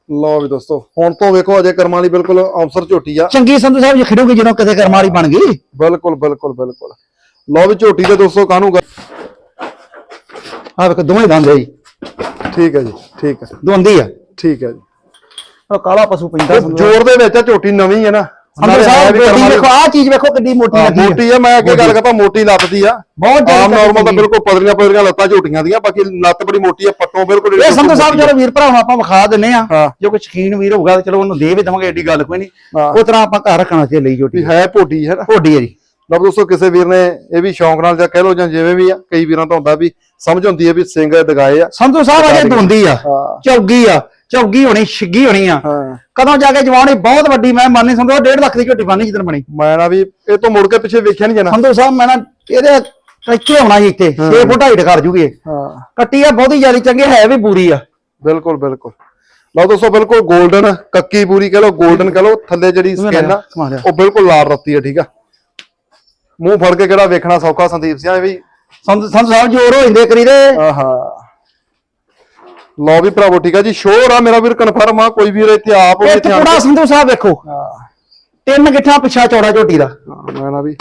ਲਓ ਵੀ ਦੋਸਤੋ ਹੁਣ ਤੋਂ ਵੇਖੋ ਅਜੇ ਕਰਮਾਂ ਵਾਲੀ ਬਿਲਕੁਲ ਅਫਸਰ ਝੋਟੀ ਆ।
ਚੰਗੀ ਸੰਧੂ ਸਾਹਿਬ ਜੀ ਖਿੜੂਗੀ ਜਦੋਂ ਕਿਤੇ ਕਰਮਾਰੀ ਬਣ ਗਈ।
ਬਿਲਕੁਲ ਬਿਲਕੁਲ ਬਿਲਕੁਲ। ਲਓ ਵੀ ਝੋਟੀ ਦੇ ਦੋਸਤੋ ਕਾਹਨੂੰ ਗ-
ਆ ਵੇਖੋ ਦੋਵੇਂ ਦੰਦ ਆ ਜੀ।
ਠੀਕ ਹੈ ਜੀ ਠੀਕ ਹੈ
ਦੋਂਦੀ ਆ।
ਠੀਕ ਹੈ ਜੀ।
ਉਹ ਕਾਲਾ ਪਸ਼ੂ ਪੈਂਦਾ ਸੰਧੂ
ਜੋਰ ਦੇ ਵਿੱਚ ਆ ਝੋਟੀ ਨਵੀਂ ਹੈ ਨਾ। ਹੈ
ਸਾਹਿਬ
ਕਰਮਾਂ
ਵੇਖੋ ਆ ਚੀਜ਼ ਵੇਖੋ ਕਿੰਨੀ ਮੋਟੀ
ਹਾਂ,
ਲੱਗੀ ਆ
ਮੋਟੀ ਆ ਮੈਂ ਅੱਗੇ ਗੱਲ ਕਰਦਾ ਮੋਟੀ ਲੱਤ ਦੀ ਆ।
ਬਹੁਤ
ਆਮ ਨਾਰਮਲ ਤਾਂ। ਬਿਲਕੁਲ ਪਤਲੀਆਂ ਪਤਲੀਆਂ ਲੱਤਾਂ ਝੋਟੀਆਂ ਦੀਆਂ ਬਾਕੀ ਲੱਤ ਬੜੀ ਮੋਟੀ ਆ ਪੱਟੋਂ ਬਿਲਕੁਲ
ਇਹ ਸੰਧੂ ਸਾਹਿਬ ਜਦੋਂ ਵੀਰ ਭਰਾ ਨੂੰ ਆਪਾਂ ਵਿਖਾ ਦਿੰਨੇ ਆ
ਹਾਂ।
ਜੋ ਕੋਈ ਸ਼ਕੀਨ ਵੀਰ ਹੋਊਗਾ ਤੇ ਚਲੋ ਉਹਨੂੰ ਦੇ ਵੀ ਦਵਾਂਗੇ ਐਡੀ ਗੱਲ ਕੋਈ ਨਹੀਂ
ਹਾਂ।
ਉਹ ਤਰ੍ਹਾਂ ਆਪਾਂ ਘਰ ਰੱਖਣਾ ਚਾਹੀਦਾ ਲਈ ਝੋਟੀ।
ਹੈ ਭੋਟੀ ਹੈ ਨਾ?
ਢੋਡੀ ਆ ਜੀ।
ਲਓ ਦੋਸਤੋ ਕਿਸੇ ਵੀਰ ਨੇ ਇਹ ਵੀ ਸ਼ੌਂਕ ਨਾਲ ਜਾਂ ਕਹਿ ਲਓ ਜਾਂ ਜਿਵੇਂ ਵੀ ਆ ਕਈ ਵੀਰਾਂ ਤੋਂ ਹੁੰਦਾ ਵੀ ਸਮਝ ਹੁੰਦੀ ਹੈ ਵੀ ਸਿੰਘ ਦਗਾਏ ਆ।
ਸੰਧੂ ਸਾਹਿਬ ਅਜੇ ਦੁੰਦੀ ਆ
ਹਾਂ।
ਚੌਗੀ ਆ ਚੌਗੀ ਹੋਣੀ ਛਿੱਗੀ ਹੋਣੀ ਆ।
ਹਾਂ।
ਕਦੋਂ ਜਾ ਕੇ ਜਵਾਨੀ ਬਹੁਤ ਵੱਡੀ ਮੈਂ ਮੰਨੀ ਸੰਧੂ 1.5 ਲੱਖ ਦੀ ਝੋਟੀ ਬਣਨੀ ਜਿੱਦਣ ਬਣੀ।
ਮੈਂ ਨਾ ਵੀ ਇਹ ਤੋਂ ਮੁੜ ਕੇ ਪਿੱਛੇ ਵੇਖਿਆ ਨਹੀਂ ਜਾਣਾ।
ਸੰਧੂ ਸਾਹਿਬ ਮੈਂ ਨਾ ਇਹਦੇ ਕੱਚੇ ਹੋਣਾ ਜੀ ਇੱਥੇ 6 ਫੁੱਟ ਹਾਈਟ ਕਰ ਜੂਗੀ ਇਹ।
ਹਾਂ।
ਕੱਟੀ ਆ ਬਹੁਤੀ ਜ਼ਿਆਦਾ ਚੰਗੇ ਹੈ ਵੀ ਬੂਰੀ ਆ।
ਬਿਲਕੁਲ ਬਿਲਕੁਲ। ਲਓ ਦੋਸਤੋ ਬਿਲਕੁਲ 골ਡਨ ਕੱਕੀ ਪੂਰੀ ਕਹ ਲਓ 골ਡਨ ਕਹ ਲਓ ਥੱਲੇ ਜਿਹੜੀ ਸਕਿਨ ਆ। ਉਹ ਬਿਲਕੁਲ ਲਾਲ ਰੱਤੀ ਆ ਠੀਕ ਆ। ਮੂੰਹ ਫੜ ਕੇ ਕਿਹੜਾ ਵੇਖਣਾ ਸੌਖਾ ਸੰਦੀਪ ਸਿੰਘ ਵੀ
ਸੰਧੂ ਸਾਹਿਬ ਜੋਰ ਹੋ ਜਾਂਦੇ ਕਰੀ ਦੇ
ਆਹਾ। ਲਓ ਵੀ ਭਰਾਵੋ ਠੀਕ ਆ ਜੀ ਸ਼ੋਰ ਆ ਮੇਰਾ ਵੀਰ ਕਨਫਰਮ ਆ ਕੋਈ ਵੀਰ ਇੱਥੇ ਆਪ
ਇਹ ਟੁਕੜਾ ਸੰਧੂ ਸਾਹਿਬ ਵੇਖੋ। ਤਿੰਨ ਗਿੱਠਾਂ ਪਿਛਾ ਚੌੜਾ ਝੋਟੀ ਦਾ
ਮੈਂ ਨਾ ਵੀ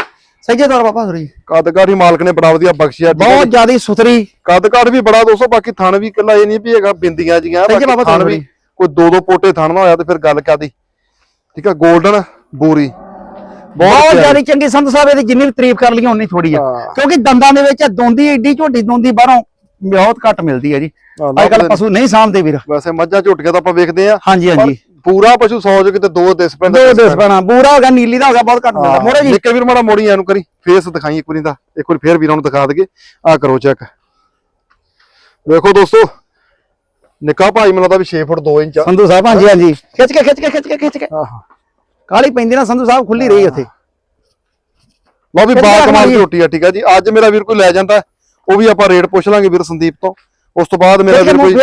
ਸਹੀਏ ਤੌਰ ਬਾਬਾ ਸਰੀ
ਕਦਕਾਰ ਮਾਲਕ ਨੇ ਬੜਾ ਵਧੀਆ ਬਖਸ਼ਿਆ
ਬਹੁਤ। ਜ਼ਿਆਦੀ ਸੁਥਰੀ
ਕਦਕਾਰ ਵੀ ਬੜਾ ਦੋਸਤੋ ਬਾਕੀ ਥਣ ਵੀ ਇਕੱਲਾ ਇਹ ਨਹੀਂ ਵੀ ਹੈਗਾ ਬਿੰਦੀਆਂ ਜੀਆਂ
ਸਹੀ
ਬਾਕੀ ਥਣ ਵੀ। ਕੋਈ ਦੋ ਦੋ ਪੋਟੇ ਥਣ ਨਾ ਹੋਇਆ ਤੇ ਫਿਰ ਗੱਲ ਕਾਦੀ ਠੀਕ ਆ 골ਡਨ ਬੂਰੀ
ਬਹੁਤ। ਜ਼ਿਆਦੀ ਚੰਗੀ ਸੰਤ ਸਾਹਿਬ ਇਹਦੀ ਜਿੰਨੀ ਵੀ ਤਾਰੀਫ ਕਰ ਲਈ ਓਨੀ ਥੋੜੀ ਆ। ਕਿਉਂਕਿ ਦੰਦਾਂ ਦੇ ਵਿੱਚ ਦੋਂਦੀ ਏਡੀ ਝੋਟੀ ਦੋਂਦੀ ਬਾਹਰੋਂ ਬਹੁਤ ਘੱਟ ਮਿਲਦੀ ਹੈ ਜੀ। ਅੱਜ ਕੱਲ ਪਸ਼ੂ ਨਹੀਂ ਸਾਂਭਦੇ ਵੀਰ।
ਵੈਸੇ ਮੱਝਾਂ ਝੋਟੀਆਂ ਤਾਂ ਆਪਾਂ ਵੇਖਦੇ ਆ
ਹਾਂਜੀ ਹਾਂਜੀ।
ਪੂਰਾ ਪਸ਼ੂ 100 ਜੋ ਕਿਤੇ ਦੋ ਦਿਸ ਪੈਂਦਾ
ਦੋ ਦਿਸ ਪੈਣਾ। ਬੂਰਾ ਹੋ ਗਿਆ ਨੀਲੀ ਦਾ ਹੋ ਗਿਆ ਬਹੁਤ ਘੱਟ ਮਿਲਦਾ। ਮੋੜੇ ਜੀ।
ਨਿੱਕੇ ਵੀਰ ਮਾੜਾ ਮੋੜੀ ਇਹਨੂੰ ਕਰੀ। ਫੇਸ ਦਿਖਾਈ ਇੱਕ ਵਾਰੀ ਦਾ। ਇੱਕ ਵਾਰੀ ਫੇਰ ਵੀਰਾਂ ਨੂੰ ਦਿਖਾ ਦਈਏ। ਆ ਕਰੋ ਚੈੱਕ ਵੇਖੋ ਦੋਸਤੋ ਨਿੱਕਾ ਭਾਈ ਮੈਨੂੰ ਲੱਗਦਾ ਵੀ 6 ਫੁੱਟ 2 ਇੰਚ
ਸੰਧੂ ਸਾਹਿਬ ਹਾਂਜੀ ਹਾਂਜੀ। ਖਿੱਚ ਕੇ ਖਿੱਚ ਕੇ ਖਿੱਚ ਕੇ ਖਿੱਚ ਕੇ।
ਆਹ
ਕਾਲੀ ਪੈਂਦੀ ਨਾ ਸੰਧੂ ਸਾਹਿਬ ਖੁੱਲੀ ਰਹੀ ਉੱਥੇ।
ਲਓ ਵੀ ਬਾ ਕਮਾਲ
ਰੱਖਣਾ
ਝੋਟੀ ਆ ਠੀਕ ਆ ਜੀ। ਅੱਜ ਮੇਰਾ ਵੀਰ ਕੋਈ ਲੈ ਜਾਂਦਾ। ਉਹ ਵੀ ਆਪਾਂ ਰੇਟ ਪੁੱਛ ਲਾਂਗੇ ਵੀਰ ਸੰਦੀਪ ਤੋਂ ਉਸ ਤੋਂ ਬਾਅਦ ਮੇਰਾ ਵੀਰ ਕੋਈ।